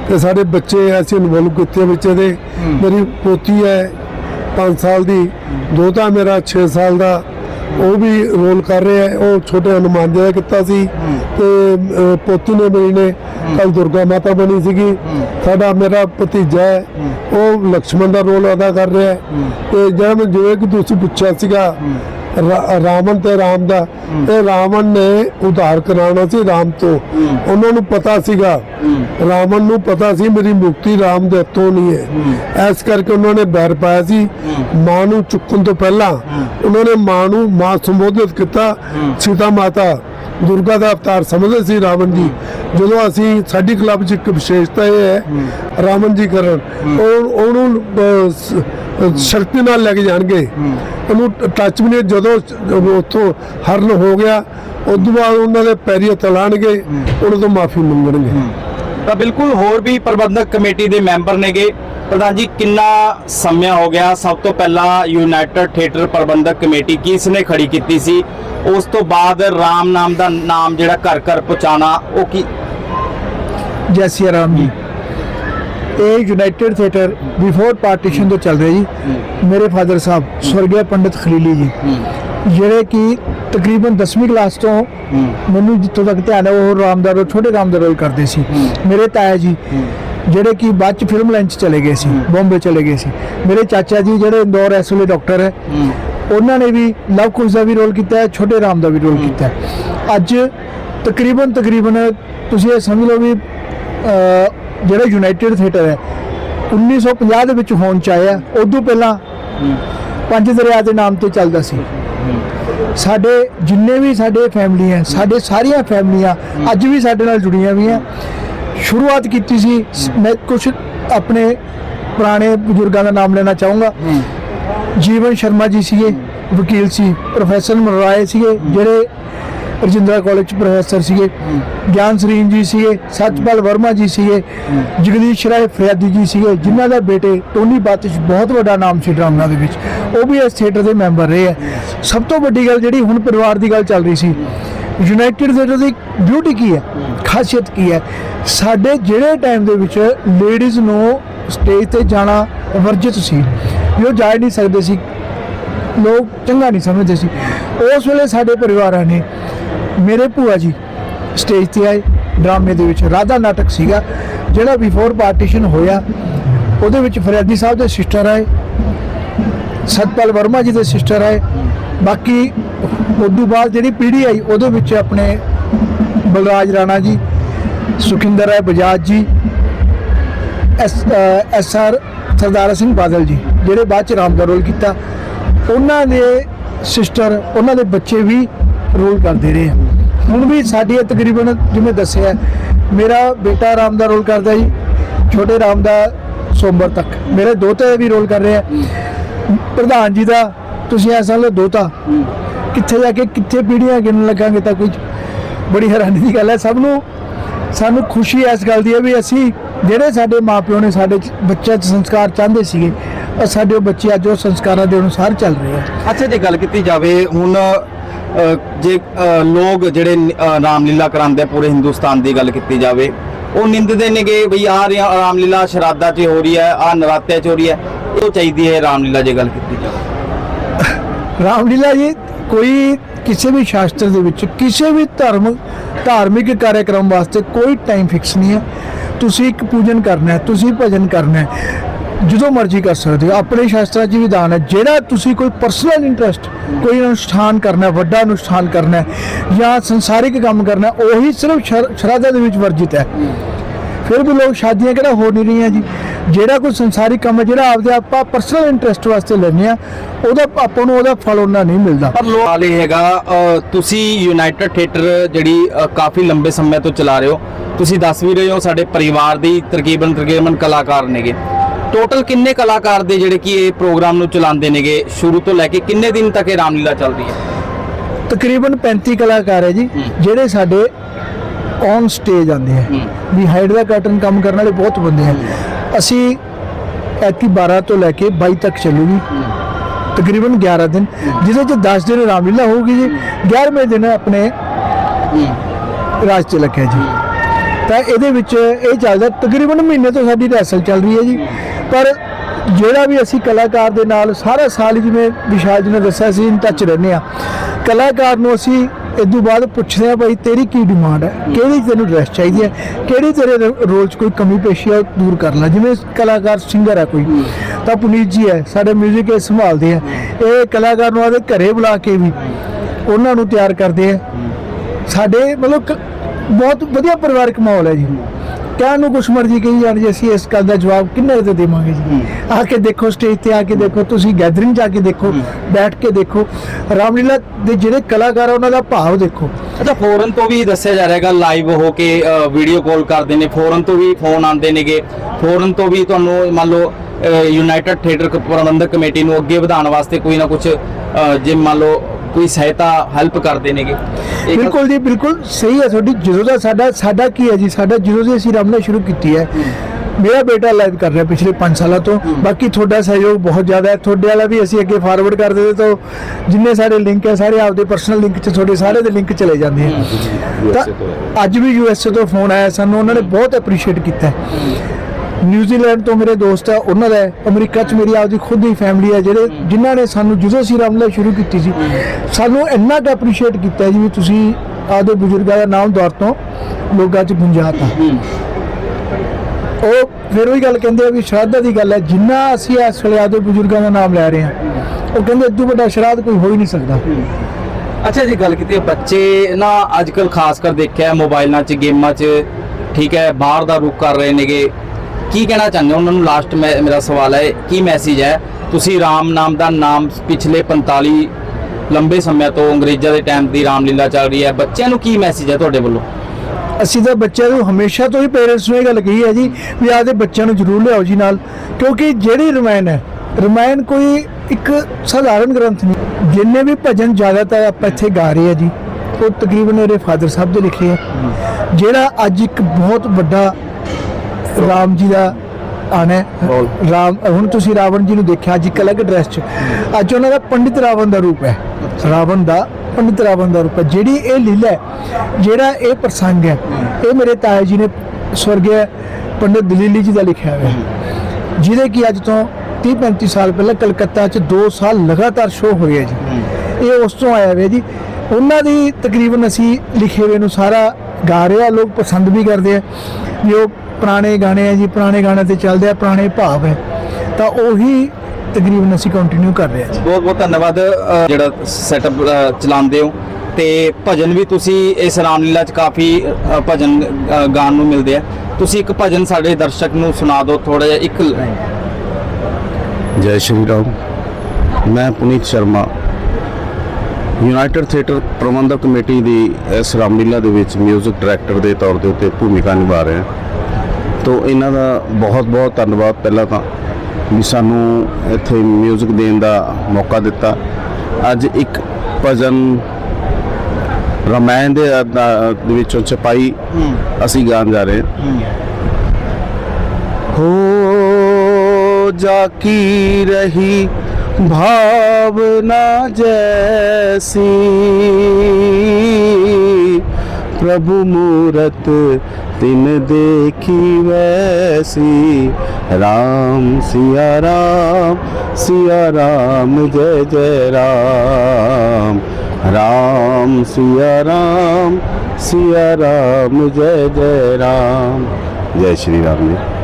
ਤੇ ਸਾਡੇ ਬੱਚੇ ਐਸੇ ਇਨਵੋਲਵ ਕੀਤੇ ਵਿੱਚ ਇਹਦੇ। ਮੇਰੀ ਪੋਤੀ ਹੈ 5 ਸਾਲ ਦੀ ਦੋਤਾ ਮੇਰਾ 6 ਸਾਲ ਦਾ। ਉਹ ਵੀ ਰੋਲ ਕਰ ਰਿਹਾ ਉਹ ਛੋਟੇ ਹਨੂਮਾਨ ਜੀ ਦਾ ਕੀਤਾ ਸੀ। ਤੇ ਪੋਤੀ ਨੇ ਮੇਰੀ ਨੇ ਕੱਲ ਦੁਰਗਾ ਮਾਤਾ ਬਣੀ ਸੀਗੀ। ਸਾਡਾ ਮੇਰਾ ਭਤੀਜਾ ਹੈ। ਉਹ ਲਕਸ਼ਮਣ ਦਾ ਰੋਲ ਅਦਾ ਕਰ ਰਿਹਾ ਹੈ। ਤੇ ਜਿਹੜਾ ਮੈਂ ਜਿਵੇਂ ਕਿ ਤੁਸੀਂ ਪੁੱਛਿਆ ਸੀਗਾ ਰਾਵਣ ਤੇ ਰਾਮ ਦਾ। ਇਹ ਰਾਵਣ ਨੇ ਉਧਾਰ ਕਰਾਉਣਾ ਸੀ ਰਾਮ ਤੋਂ। ਉਹਨਾਂ ਨੂੰ ਪਤਾ ਸੀਗਾ। ਰਾਵਣ ਨੂੰ ਪਤਾ ਸੀ ਮੇਰੀ ਮੁਕਤੀ ਰਾਮ ਦੇ ਹੱਥੋਂ ਨਹੀਂ ਹੈ। ਇਸ ਕਰਕੇ ਉਹਨਾਂ ਨੇ ਬੈਰ ਪਾਇਆ ਸੀ। ਮਾਂ ਨੂੰ ਚੁੱਕਣ ਤੋਂ ਪਹਿਲਾਂ ਉਹਨਾਂ ਨੇ ਮਾਂ ਨੂੰ ਮਾਂ ਸੰਬੋਧਿਤ ਕੀਤਾ, ਸੀਤਾ ਮਾਤਾ। ਦੁਰਗਾ ਦਾ ਅਵਤਾਰ ਸਮਝਦੇ ਸੀ ਰਾਵਣ ਜੀ। ਜਦੋਂ ਅਸੀਂ ਸਾਡੀ ਕਲੱਬ 'ਚ ਇੱਕ ਵਿਸ਼ੇਸ਼ਤਾ ਇਹ ਹੈ, ਰਾਵਣ ਜੀ ਕਰਨ। ਉਹ ਉਹਨੂੰ ਸ਼ਕਤੀ ਨਾਲ ਲੈ ਕੇ ਜਾਣਗੇ। ਉਹਨੂੰ ਟੱਚ ਵੀ ਨਹੀਂ, ਜਦੋਂ ਉੱਥੋਂ ਹਰਨ ਹੋ ਗਿਆ, ਉਸ ਤੋਂ ਬਾਅਦ ਉਹਨਾਂ ਦੇ ਪੈਰੀ ਹੱਥ ਲਾਣਗੇ, ਉਹਨਾਂ ਤੋਂ ਮਾਫੀ ਮੰਗਣਗੇ। ਤਾਂ ਬਿਲਕੁਲ ਹੋਰ ਵੀ ਪ੍ਰਬੰਧਕ ਕਮੇਟੀ ਦੇ ਮੈਂਬਰ ਨੇਗੇ। ਪ੍ਰਧਾਨ ਜੀ ਕਿੰਨਾ ਸਮਾਂ ਹੋ ਗਿਆ? ਸਭ ਤੋਂ ਪਹਿਲਾਂ ਯੂਨਾਈਟਿਡ ਥੀਏਟਰ ਪ੍ਰਬੰਧਕ ਕਮੇਟੀ ਕਿਸ ਨੇ ਖੜੀ ਕੀਤੀ ਸੀ? ਉਸ ਤੋਂ ਬਾਅਦ ਰਾਮ ਨਾਮ ਦਾ ਨਾਮ ਜਿਹੜਾ ਘਰ ਘਰ ਪਹੁੰਚਾਣਾ ਉਹ ਕੀ? ਜੈ ਸਿਆ ਰਾਮ ਜੀ। ਇਹ ਯੂਨਾਈਟਿਡ ਥੀਏਟਰ ਬਿਫੋਰ ਪਾਰਟੀਸ਼ਨ ਤੋਂ ਚੱਲ ਰਿਹਾ ਜੀ। ਮੇਰੇ ਫਾਦਰ ਸਾਹਿਬ ਸਵਰਗੀ ਪੰਡਿਤ ਖਲੀਲੀ ਜੀ। ਜਿਹੜੇ ਕਿ ਤਕਰੀਬਨ 10ਵੀਂ ਕਲਾਸ ਤੋਂ ਮੈਨੂੰ ਜਿੱਥੋਂ ਤੱਕ ਧਿਆਨ ਹੈ ਉਹ ਰਾਮ ਦਾ ਰੋਲ ਛੋਟੇ ਰਾਮ ਦਾ ਰੋਲ ਕਰਦੇ ਸੀ। ਮੇਰੇ ਤਾਇਆ ਜੀ। ਜਿਹੜੇ ਕਿ ਬਾਅਦ ਚ ਫਿਲਮ ਲਾਈਨ ਚ ਚਲੇ ਗਏ ਸੀ ਬੰਬੇ ਚਲੇ ਗਏ ਸੀ। ਮੇਰੇ ਚਾਚਾ ਜੀ ਜਿਹੜੇ ਇੰਦੌਰ ਇਸ ਵੇਲੇ ਡਾਕਟਰ ਹੈ ਉਹਨਾਂ ਨੇ ਵੀ ਲਵ ਕੁਸ਼ ਦਾ ਵੀ ਰੋਲ ਕੀਤਾ ਹੈ ਛੋਟੇ ਰਾਮ ਦਾ ਵੀ ਰੋਲ ਕੀਤਾ ਹੈ। ਅੱਜ ਤਕਰੀਬਨ ਤਕਰੀਬਨ ਤੁਸੀਂ ਇਹ ਸਮਝ ਲਓ ਵੀ ਜਿਹੜਾ ਯੂਨਾਈਟਿਡ ਥੀਏਟਰ ਹੈ 1950 ਦੇ ਵਿੱਚ ਹੋਣ ਚ ਆਇਆ ਉਦੋਂ ਪਹਿਲਾਂ ਪੰਜ ਦਰਿਆ ਦੇ ਨਾਮ ਤੇ ਚੱਲਦਾ ਸੀ। ਸਾਡੇ ਜਿੰਨੇ ਵੀ ਸਾਡੇ ਫੈਮਿਲੀ ਹੈ ਸਾਡੇ ਸਾਰੀਆਂ ਫੈਮਲੀਆਂ ਅੱਜ ਵੀ ਸਾਡੇ ਨਾਲ ਜੁੜੀਆਂ ਵੀ ਹੈ। ਸ਼ੁਰੂਆਤ ਕੀਤੀ ਸੀ। ਮੈਂ ਕੁਝ ਆਪਣੇ ਪੁਰਾਣੇ ਬਜ਼ੁਰਗਾਂ ਦਾ ਨਾਮ ਲੈਣਾ ਚਾਹੂੰਗਾ। ਜੀਵਨ ਸ਼ਰਮਾ ਜੀ ਸੀਗੇ ਵਕੀਲ ਸੀ ਪ੍ਰੋਫੈਸਰ ਮਰਵਾਏ ਸੀਗੇ ਜਿਹੜੇ ਰਜਿੰਦਰਾ ਕਾਲਜ ਚ ਪ੍ਰੋਫੈਸਰ ਸੀਗੇ। ਗਿਆਨ ਸਰੀਨ ਜੀ ਸੀਗੇ ਸਤਪਾਲ ਵਰਮਾ ਜੀ ਸੀਗੇ ਜਗਦੀਸ਼ ਰਾਏ ਫਰਿਆਦੀ ਜੀ ਸੀਗੇ ਜਿਨ੍ਹਾਂ ਦਾ ਬੇਟੇ ਟੋਨੀ ਬਾਤਿਸ਼ ਬਹੁਤ ਵੱਡਾ ਨਾਮ ਸੀ ਡਰਾਮਾ ਦੇ ਵਿੱਚ। ਉਹ ਵੀ ਇਸ ਥੀਏਟਰ ਦੇ ਮੈਂਬਰ ਰਹੇ ਆ। ਸਭ ਤੋਂ ਵੱਡੀ ਗੱਲ ਜਿਹੜੀ ਹੁਣ ਪਰਿਵਾਰ ਦੀ ਗੱਲ ਚੱਲ ਰਹੀ ਸੀ ਯੂਨਾਈਟਿਡ ਥੀਏਟਰ ਦੀ ਬਿਊਟੀ ਕੀ ਹੈ? ਖਾਸੀਅਤ ਕੀ ਹੈ? ਸਾਡੇ ਜਿਹੜੇ ਟਾਈਮ ਦੇ ਵਿੱਚ ਲੇਡੀਜ਼ ਨੂੰ ਸਟੇਜ ਤੇ ਜਾਣਾ ਵਰਜਿਤ ਸੀ ਜੋ ਜਾ ਨਹੀਂ ਸਕਦੇ ਸੀ, ਲੋਕ ਚੰਗਾ ਨਹੀਂ ਸਮਝਦੇ ਸੀ। ਉਸ ਵੇਲੇ ਸਾਡੇ ਪਰਿਵਾਰਾਂ ਨੇ ਮੇਰੇ ਭੂਆ ਜੀ ਸਟੇਜ ਤੇ ਆਏ ਡਰਾਮੇ ਦੇ ਵਿੱਚ ਰਾਧਾ ਨਾਟਕ ਸੀਗਾ, ਜਿਹੜਾ ਬਿਫੋਰ ਪਾਰਟੀਸ਼ਨ ਹੋਇਆ, ਉਹਦੇ ਵਿੱਚ ਫਰਿਆਦੀ ਸਾਹਿਬ ਦੇ ਸਿਸਟਰ ਆਏ, ਸਤਪਾਲ ਵਰਮਾ ਜੀ ਦੇ ਸਿਸਟਰ ਆਏ, ਬਾਕੀ ਉਦੋਂ ਬਾਅਦ ਜਿਹੜੀ ਪੀੜ੍ਹੀ ਆਈ, ਉਹਦੇ ਵਿੱਚ ਆਪਣੇ Balraj Rana ji, Sukhinder Rai Bajaj ji, S S R Sardar Singh Badal ji, ਜਿਹੜੇ ਬਾਅਦ ਚ ਰਾਮ ਦਾ ਰੋਲ ਕੀਤਾ, ਉਹਨਾਂ ਦੇ ਸਿਸਟਰ, ਉਹਨਾਂ ਦੇ ਬੱਚੇ ਵੀ ਰੋਲ ਕਰਦੇ ਰਹੇ ਆ। ਹੁਣ ਵੀ ਸਾਡੀ ਤਕਰੀਬਨ, ਜਿਵੇਂ ਦੱਸਿਆ, ਮੇਰਾ ਬੇਟਾ ਰਾਮ ਦਾ ਰੋਲ ਕਰਦਾ ਜੀ, ਛੋਟੇ ਰਾਮ ਦਾ ਸੋਮਵਾਰ ਤੱਕ। ਮੇਰੇ ਦੋਤੇ ਵੀ ਰੋਲ ਕਰ ਰਹੇ ਆ। ਪ੍ਰਧਾਨ ਜੀ ਦਾ, ਤੁਸੀਂ ਇਸ ਲੋ ਦੋਤਾ। ਕਿੱਥੇ ਜਾ ਕੇ ਕਿੱਥੇ ਪੀੜ੍ਹੀਆਂ ਗਿਣਨ ਲੱਗਾਂਗੇ ਤਾਂ ਕੋਈ ਬੜੀ ਹੈਰਾਨੀ ਦੀ ਗੱਲ ਹੈ। ਸਭ ਨੂੰ ਸਾਨੂੰ ਖੁਸ਼ੀ ਇਸ ਗੱਲ ਦੀ ਹੈ ਵੀ ਅਸੀਂ ਜਿਹੜੇ ਸਾਡੇ ਮਾਪਿਓ ਨੇ ਸਾਡੇ ਬੱਚਿਆਂ 'ਚ ਸੰਸਕਾਰ ਚਾਹੁੰਦੇ ਸੀਗੇ ਉਹ ਸਾਡੇ ਉਹ ਬੱਚੇ ਅੱਜ ਉਹ ਸੰਸਕਾਰਾਂ ਦੇ ਅਨੁਸਾਰ ਚੱਲ ਰਹੇ ਆ। ਅੱਛਾ ਜੇ ਗੱਲ ਕੀਤੀ ਜਾਵੇ ਹੁਣ ਜੇ ਲੋਕ ਜਿਹੜੇ ਰਾਮਲੀਲਾ ਕਰਾਉਂਦੇ ਪੂਰੇ ਹਿੰਦੁਸਤਾਨ ਦੀ ਗੱਲ ਕੀਤੀ ਜਾਵੇ ਉਹ ਨਿੰਦਦੇ ਨੇਗੇ ਬਈ ਆ ਰਾਮਲੀਲਾ ਸ਼ਰਾਧਾ 'ਚ ਹੋ ਰਹੀ ਹੈ ਆ ਨਰਾਤਿਆਂ 'ਚ ਹੋ ਰਹੀ ਹੈ ਇਹ ਚਾਹੀਦੀ ਹੈ ਰਾਮਲੀਲਾ ਜੇ ਗੱਲ ਕੀਤੀ ਜਾਵੇ। ਰਾਮਲੀਲਾ ਜੀ ਕੋਈ ਕਿਸੇ ਵੀ ਸ਼ਾਸਤਰ ਦੇ ਵਿੱਚ ਕਿਸੇ ਵੀ ਧਰਮ, ਧਾਰਮਿਕ ਕਾਰਜਕ੍ਰਮ ਵਾਸਤੇ ਕੋਈ ਟਾਈਮ ਫਿਕਸ ਨਹੀਂ ਹੈ। ਤੁਸੀਂ ਇੱਕ ਪੂਜਨ ਕਰਨਾ ਹੈ, ਤੁਸੀਂ ਭਜਨ ਕਰਨਾ ਹੈ, ਜਦੋਂ ਮਰਜ਼ੀ ਕਰ ਸਕਦੇ ਹੋ। ਆਪਣੇ ਸ਼ਾਸਤਰਾਂ 'ਚ ਵਿਧਾਨ ਹੈ, ਜਿਹੜਾ ਤੁਸੀਂ ਕੋਈ ਪਰਸਨਲ ਇੰਟਰਸਟ ਕੋਈ ਅਨੁਸ਼ਠਾਨ ਕਰਨਾ ਵੱਡਾ ਅਨੁਸ਼ਠਾਨ ਕਰਨਾ ਜਾਂ ਸੰਸਾਰਿਕ ਕੰਮ ਕਰਨਾ ਉਹੀ ਸਿਰਫ ਸ਼ਰ- ਸ਼ਰਾਧਾ ਦੇ ਵਿੱਚ ਵਰਜਿਤ ਹੈ। ਫਿਰ ਵੀ ਲੋਕ ਸ਼ਾਦੀਆਂ ਕਿਹੜਾ ਹੋ ਨਹੀਂ ਰਹੀਆਂ ਜੀ? ਜਿਹੜਾ ਕੋਈ ਸੰਸਾਰਿਕ ਕੰਮ ਹੈ ਜਿਹੜਾ ਆਪਦੇ ਆਪਾਂ ਪਰਸਨਲ ਇੰਟਰਸਟ ਵਾਸਤੇ ਲੈਂਦੇ ਆ ਉਹਦਾ ਆਪਾਂ ਨੂੰ ਉਹਦਾ ਫਲ ਉਹਨਾਂ ਨਹੀਂ ਮਿਲਦਾ। ਪਰ ਲੋਕ ਹਾਲ ਇਹ ਹੈਗਾ ਤੁਸੀਂ ਯੂਨਾਈਟਿਡ ਥੀਏਟਰ ਜਿਹੜੀ ਕਾਫੀ ਲੰਬੇ ਸਮੇਂ ਤੋਂ ਚਲਾ ਰਹੇ ਹੋ। ਤੁਸੀਂ ਦੱਸ ਵੀ ਰਹੇ ਹੋ ਸਾਡੇ ਪਰਿਵਾਰ ਦੀ ਤਕਰੀਬਨ ਤਕਰੀਬਨ ਕਲਾਕਾਰ ਨੇਗੇ। ਟੋਟਲ ਕਿੰਨੇ ਕਲਾਕਾਰ ਦੇ ਜਿਹੜੇ ਕਿ ਇਹ ਪ੍ਰੋਗਰਾਮ ਨੂੰ ਚਲਾਉਂਦੇ ਨੇਗੇ? ਸ਼ੁਰੂ ਤੋਂ ਲੈ ਕੇ ਕਿੰਨੇ ਦਿਨ ਤੱਕ ਇਹ ਰਾਮਲੀਲਾ ਚੱਲਦੀ ਹੈ? ਤਕਰੀਬਨ 35 ਕਲਾਕਾਰ ਹੈ ਜੀ ਜਿਹੜੇ ਸਾਡੇ ਔਨ ਸਟੇਜ ਆਉਂਦੇ ਆ ਵੀ ਹਾਈਡ ਦਾ ਕਰਟਨ ਕੰਮ ਕਰਨ ਵਾਲੇ ਬਹੁਤ ਬੰਦੇ ਆ ਅਸੀਂ ਐਤੀ 12 ਤੋਂ ਲੈ ਕੇ 22 ਤੱਕ ਚੱਲੂਗੀ। ਤਕਰੀਬਨ 11 ਦਿਨ। ਜਿਹਦੇ ਚ 10 ਦਿਨ ਰਾਮਲੀਲਾ ਹੋਊਗੀ ਜੀ 11ਵੇਂ ਦਿਨ ਆਪਣੇ ਰਾਜ ਚ ਲੱਗਿਆ ਜੀ। ਤਾਂ ਇਹਦੇ ਵਿੱਚ ਇਹ ਚੱਲਦਾ, ਤਕਰੀਬਨ ਮਹੀਨੇ ਤੋਂ ਸਾਡੀ ਰਿਹਰਸਲ ਚੱਲ ਰਹੀ ਹੈ ਜੀ। ਪਰ ਜਿਹੜਾ ਵੀ ਅਸੀਂ ਕਲਾਕਾਰ ਦੇ ਨਾਲ ਸਾਰਾ ਸਾਲ ਜਿਵੇਂ ਵਿਸ਼ਾਲ ਜੀ ਨੇ ਦੱਸਿਆ ਸੀ ਇਨ ਟੱਚ ਰਹਿੰਦੇ ਆ ਕਲਾਕਾਰ ਨੂੰ ਅਸੀਂ ਇਦੋਂ ਬਾਅਦ ਪੁੱਛਦੇ ਆ ਭਾਈ, ਤੇਰੀ ਕੀ ਡਿਮਾਂਡ ਹੈ? ਕਿਹੜੀ ਤੈਨੂੰ ਡਰੈਸ ਚਾਹੀਦੀ ਹੈ? ਕਿਹੜੀ ਤੇਰੇ ਰੋਲ 'ਚ ਕੋਈ ਕਮੀ ਪੇਸ਼ੀ ਹੈ ਉਹ ਦੂਰ ਕਰ ਲੈ। ਜਿਵੇਂ ਕਲਾਕਾਰ ਸਿੰਗਰ ਹੈ ਕੋਈ, ਤਾਂ ਪੁਨੀਤ ਜੀ ਹੈ, ਸਾਡੇ 뮤직 ਇਹ ਸੰਭਾਲਦੇ ਆ। ਇਹ ਕਲਾਕਾਰ ਨੂੰ ਆਦੇ ਘਰੇ ਬੁਲਾ ਕੇ ਵੀ ਉਹਨਾਂ ਨੂੰ ਤਿਆਰ ਕਰਦੇ ਆ। ਸਾਡੇ ਮਤਲਬ ਬਹੁਤ ਵਧੀਆ ਪਰਿਵਾਰਕ ਮਾਹੌਲ ਹੈ ਜੀ। ਕਹਿਣ ਨੂੰ ਕੁਛ ਮਰਜ਼ੀ ਕਹੀ ਜਾਣ ਜੀ ਅਸੀਂ ਇਸ ਗੱਲ ਦਾ ਜਵਾਬ ਕਿੰਨੇ ਤੇ ਦੇਵਾਂਗੇ ਜੀ? ਆ ਕੇ ਦੇਖੋ ਸਟੇਜ ਤੇ ਆ ਕੇ ਦੇਖੋ ਤੁਸੀਂ ਗੈਦਰਿੰਗ ਜਾ ਕੇ ਦੇਖੋ ਬੈਠ ਕੇ ਦੇਖੋ। ਰਾਮਲੀਲਾ ਦੇ ਜਿਹੜੇ ਕਲਾਕਾਰ ਆ ਉਹਨਾਂ ਦਾ ਭਾਵ ਦੇਖੋ। ਅੱਛਾ ਫੋਰਨ ਤੋਂ ਵੀ ਦੱਸਿਆ ਜਾ ਰਿਹਾ ਹੈਗਾ ਲਾਈਵ ਹੋ ਕੇ ਵੀਡੀਓ ਕਾਲ ਕਰਦੇ ਨੇ। ਫੋਰਨ ਤੋਂ ਵੀ ਫੋਨ ਆਉਂਦੇ ਨੇਗੇ। ਫੋਰਨ ਤੋਂ ਵੀ ਤੁਹਾਨੂੰ ਮੰਨ ਲਓ ਯੂਨਾਈਟਿਡ ਥੀਏਟਰ ਪ੍ਰਬੰਧਕ ਕਮੇਟੀ ਨੂੰ ਅੱਗੇ ਵਧਾਉਣ ਵਾਸਤੇ ਕੋਈ ਨਾ ਕੁਝ ਜੇ ਮੰਨ ਲਓ ਕੋਈ ਸਹਾਇਤਾ ਹੈਲਪ ਕਰਦੇ ਨੇਗੇ? ਬਿਲਕੁਲ ਜੀ ਬਿਲਕੁਲ। ਸਹੀ ਹੈ ਤੁਹਾਡੀ। ਜਦੋਂ ਦਾ ਸਾਡਾ ਸਾਡਾ ਕੀ ਹੈ ਜੀ? ਸਾਡਾ ਜਦੋਂ ਦੀ ਅਸੀਂ ਰਾਮਲੀਲਾ ਸ਼ੁਰੂ ਕੀਤੀ ਹੈ ਮੇਰਾ ਬੇਟਾ ਲਾਈਵ ਕਰ ਰਿਹਾ ਪਿਛਲੇ 5 ਸਾਲਾਂ ਤੋਂ। ਬਾਕੀ ਤੁਹਾਡਾ ਸਹਿਯੋਗ ਬਹੁਤ ਜ਼ਿਆਦਾ ਹੈ। ਤੁਹਾਡੇ ਵਾਲਾ ਵੀ ਅਸੀਂ ਅੱਗੇ ਫਾਰਵਰਡ ਕਰ ਦਿੰਦੇ ਤਾਂ ਜਿੰਨੇ ਸਾਡੇ ਲਿੰਕ ਹੈ ਸਾਰੇ ਆਪਦੇ ਪਰਸਨਲ ਲਿੰਕ 'ਚ ਤੁਹਾਡੇ ਸਾਰੇ ਦੇ ਲਿੰਕ ਚਲੇ ਜਾਂਦੇ ਆ। ਤਾਂ ਅੱਜ ਵੀ ਯੂਐਸਏ ਤੋਂ ਫੋਨ ਆਇਆ ਸਾਨੂੰ। ਉਹਨਾਂ ਨੇ ਬਹੁਤ ਐਪਰੀਸ਼ੀਏਟ ਕੀਤਾ ਹੈ। ਨਿਊਜ਼ੀਲੈਂਡ ਤੋਂ ਮੇਰੇ ਦੋਸਤ ਆ ਉਹਨਾਂ ਦਾ ਹੈ। ਅਮਰੀਕਾ 'ਚ ਮੇਰੀ ਆਪਦੀ ਖੁਦ ਦੀ ਫੈਮਿਲੀ ਹੈ ਜਿਹੜੇ ਜਿਨ੍ਹਾਂ ਨੇ ਸਾਨੂੰ ਜਦੋਂ ਅਸੀਂ ਰਾਮਲੀਲਾ ਸ਼ੁਰੂ ਕੀਤੀ ਸੀ ਸਾਨੂੰ ਇੰਨਾ ਕੁ ਐਪਰੀਸ਼ੀਏਟ ਕੀਤਾ ਹੈ ਜੀ ਵੀ ਤੁਸੀਂ ਆਪਦੇ ਬਜ਼ੁਰਗਾਂ ਦਾ ਨਾਮ ਦੌਰ ਤੋਂ ਲੋਕਾਂ 'ਚ ਗੁੰਜਾਤਾ ਉਹ ਫਿਰ ਉਹੀ ਗੱਲ ਕਹਿੰਦੇ ਆ ਵੀ ਸ਼ਰਾਧਾ ਦੀ ਗੱਲ ਹੈ ਜਿੰਨਾ ਅਸੀਂ ਇਸ ਵੇਲੇ ਆਪਦੇ ਬਜ਼ੁਰਗਾਂ ਦਾ ਨਾਮ ਲੈ ਰਹੇ ਹਾਂ ਉਹ ਕਹਿੰਦੇ ਇਦੋਂ ਵੱਡਾ ਸ਼ਰਾਧ ਕੋਈ ਹੋ ਹੀ ਨਹੀਂ ਸਕਦਾ। ਅੱਛਾ ਜੀ ਗੱਲ ਕੀਤੀ ਹੈ, ਬੱਚੇ ਨਾ ਅੱਜ ਕੱਲ ਖਾਸ ਕਰ ਦੇਖਿਆ ਮੋਬਾਈਲਾਂ 'ਚ ਗੇਮਾਂ 'ਚ ਠੀਕ ਹੈ ਬਾਹਰ ਦਾ ਰੁਖ ਕਰ ਰਹੇ ਨੇਗੇ। ਕੀ ਕਹਿਣਾ ਚਾਹੁੰਦੇ ਹੋ? ਉਹਨਾਂ ਨੂੰ ਲਾਸਟ ਮੇਰਾ ਸਵਾਲ ਹੈ ਕੀ ਮੈਸੇਜ ਹੈ? ਤੁਸੀਂ ਰਾਮ ਨਾਮ ਦਾ ਨਾਮ ਪਿਛਲੇ 45 ਲੰਬੇ ਸਮੇਂ ਤੋਂ ਅੰਗਰੇਜ਼ਾਂ ਦੇ ਟਾਈਮ ਦੀ ਰਾਮਲੀਲਾ ਚੱਲ ਰਹੀ ਹੈ। ਬੱਚਿਆਂ ਨੂੰ ਕੀ ਮੈਸੇਜ ਹੈ ਤੁਹਾਡੇ ਵੱਲੋਂ? ਅਸੀਂ ਤਾਂ ਬੱਚਿਆਂ ਨੂੰ ਹਮੇਸ਼ਾ ਤੋਂ ਹੀ ਪੇਰੈਂਟਸ ਨੂੰ ਇਹ ਗੱਲ ਕਹੀ ਹੈ ਜੀ ਵੀ ਆਪਦੇ ਬੱਚਿਆਂ ਨੂੰ ਜ਼ਰੂਰ ਲਿਆਓ ਜੀ ਨਾਲ ਕਿਉਂਕਿ ਜਿਹੜੀ ਰਮਾਇਣ ਹੈ ਰਮਾਇਣ ਕੋਈ ਇੱਕ ਸਧਾਰਨ ਗ੍ਰੰਥ ਨਹੀਂ। ਜਿੰਨੇ ਵੀ ਭਜਨ ਜ਼ਿਆਦਾਤਰ ਆਪਾਂ ਇੱਥੇ ਗਾ ਰਹੇ ਆ ਜੀ ਉਹ ਤਕਰੀਬਨ ਮੇਰੇ ਫਾਦਰ ਸਾਹਿਬ ਦੇ ਲਿਖੇ ਆ। ਜਿਹੜਾ ਅੱਜ ਇੱਕ ਬਹੁਤ ਵੱਡਾ ਰਾਮ ਜੀ ਦਾ ਆਣਾ। ਰਾਮ ਹੁਣ ਤੁਸੀਂ ਰਾਵਣ ਜੀ ਨੂੰ ਦੇਖਿਆ ਅੱਜ ਇੱਕ ਅਲੱਗ ਡਰੈਸ 'ਚ। ਅੱਜ ਉਹਨਾਂ ਦਾ ਪੰਡਿਤ ਰਾਵਣ ਦਾ ਰੂਪ ਹੈ। ਰਾਵਣ ਦਾ ਪੰਡਿਤ ਰਾਵਣ ਦਾ ਰੂਪ ਹੈ। ਜਿਹੜੀ ਇਹ ਲੀਲਾ ਹੈ ਜਿਹੜਾ ਇਹ ਪ੍ਰਸੰਗ ਹੈ ਇਹ ਮੇਰੇ ਤਾਇਆ ਜੀ ਨੇ ਸਵਰਗਿਆ ਪੰਡਿਤ ਦਲੀਲੀ ਜੀ ਦਾ ਲਿਖਿਆ ਹੋਇਆ ਜਿਹਦੇ ਕਿ ਅੱਜ ਤੋਂ 30 35 ਸਾਲ ਪਹਿਲਾਂ ਕਲਕੱਤਾ 'ਚ 2 ਸਾਲ ਲਗਾਤਾਰ ਸ਼ੋਅ ਹੋਏ ਆ ਜੀ। ਇਹ ਉਸ ਤੋਂ ਆਇਆ ਹੋਇਆ ਜੀ। ਉਹਨਾਂ ਦੀ ਤਕਰੀਬਨ ਅਸੀਂ ਲਿਖੇ ਹੋਏ ਨੂੰ ਸਾਰਾ ਗਾ ਰਹੇ ਆ ਲੋਕ ਪਸੰਦ ਵੀ ਕਰਦੇ ਆ ਵੀ ਉਹ ਪੁਰਾਣੇ ਗਾਣੇ ਆ ਜੀ ਪੁਰਾਣੇ ਗਾਣੇ ਤੇ ਚੱਲਦੇ ਆ ਪੁਰਾਣੇ ਭਾਵ ਹੈ। ਤਾਂ ਉਹੀ ਤਕਰੀਬਨ ਅਸੀਂ ਕੰਟੀਨਿਊ ਕਰ ਰਹੇ ਆ ਜੀ। ਬਹੁਤ ਬਹੁਤ ਧੰਨਵਾਦ ਜਿਹੜਾ ਸੈਟਅਪ ਚਲਾਉਂਦੇ ਹੋ। ਤੇ ਭਜਨ ਵੀ ਤੁਸੀਂ ਇਸ ਰਾਮਲੀਲਾ 'ਚ ਕਾਫੀ ਭਜਨ ਗਾਣ ਨੂੰ ਮਿਲਦੇ ਆ। ਤੁਸੀਂ ਇੱਕ ਭਜਨ ਸਾਡੇ ਦਰਸ਼ਕ ਨੂੰ ਸੁਣਾ ਦਿਓ ਥੋੜਾ ਜਿਹਾ ਇੱਕ ਜੈ ਸ਼੍ਰੀ ਰਾਮ। ਮੈਂ ਪੁਨੀਤ ਸ਼ਰਮਾ। ਯੂਨਾਈਟਿਡ ਥੀਏਟਰ ਪ੍ਰਬੰਧਕ ਕਮੇਟੀ ਦੀ ਇਸ ਰਾਮਲੀਲਾ ਦੇ ਵਿੱਚ 뮤직 ਡਾਇਰੈਕਟਰ ਦੇ ਤੌਰ ਦੇ ਉੱਤੇ ਭੂਮਿਕਾ ਨਿਭਾ ਰਿਹਾ। ਤੋਂ ਇਹਨਾਂ ਦਾ ਬਹੁਤ ਬਹੁਤ ਧੰਨਵਾਦ ਪਹਿਲਾਂ ਤਾਂ ਵੀ ਸਾਨੂੰ ਇੱਥੇ 뮤직 ਦੇਣ ਦਾ ਮੌਕਾ ਦਿੱਤਾ ਅੱਜ ਇੱਕ ਭਜਨ ਰਮਾਇਣ ਦੇ ਅ- ਦਾ- ਦੇ ਵਿੱਚੋਂ ਚਪਾਈ ਅਸੀਂ ਗਾਣ ਜਾ ਰਹੇ ਹਾਂ हो जाकी रही भावना जैसी प्रभु मूरत तिन देखी वैसी राम सिया राम सिया राम जय जय राम राम सिया राम सिया राम जय जय राम जय श्री राम जी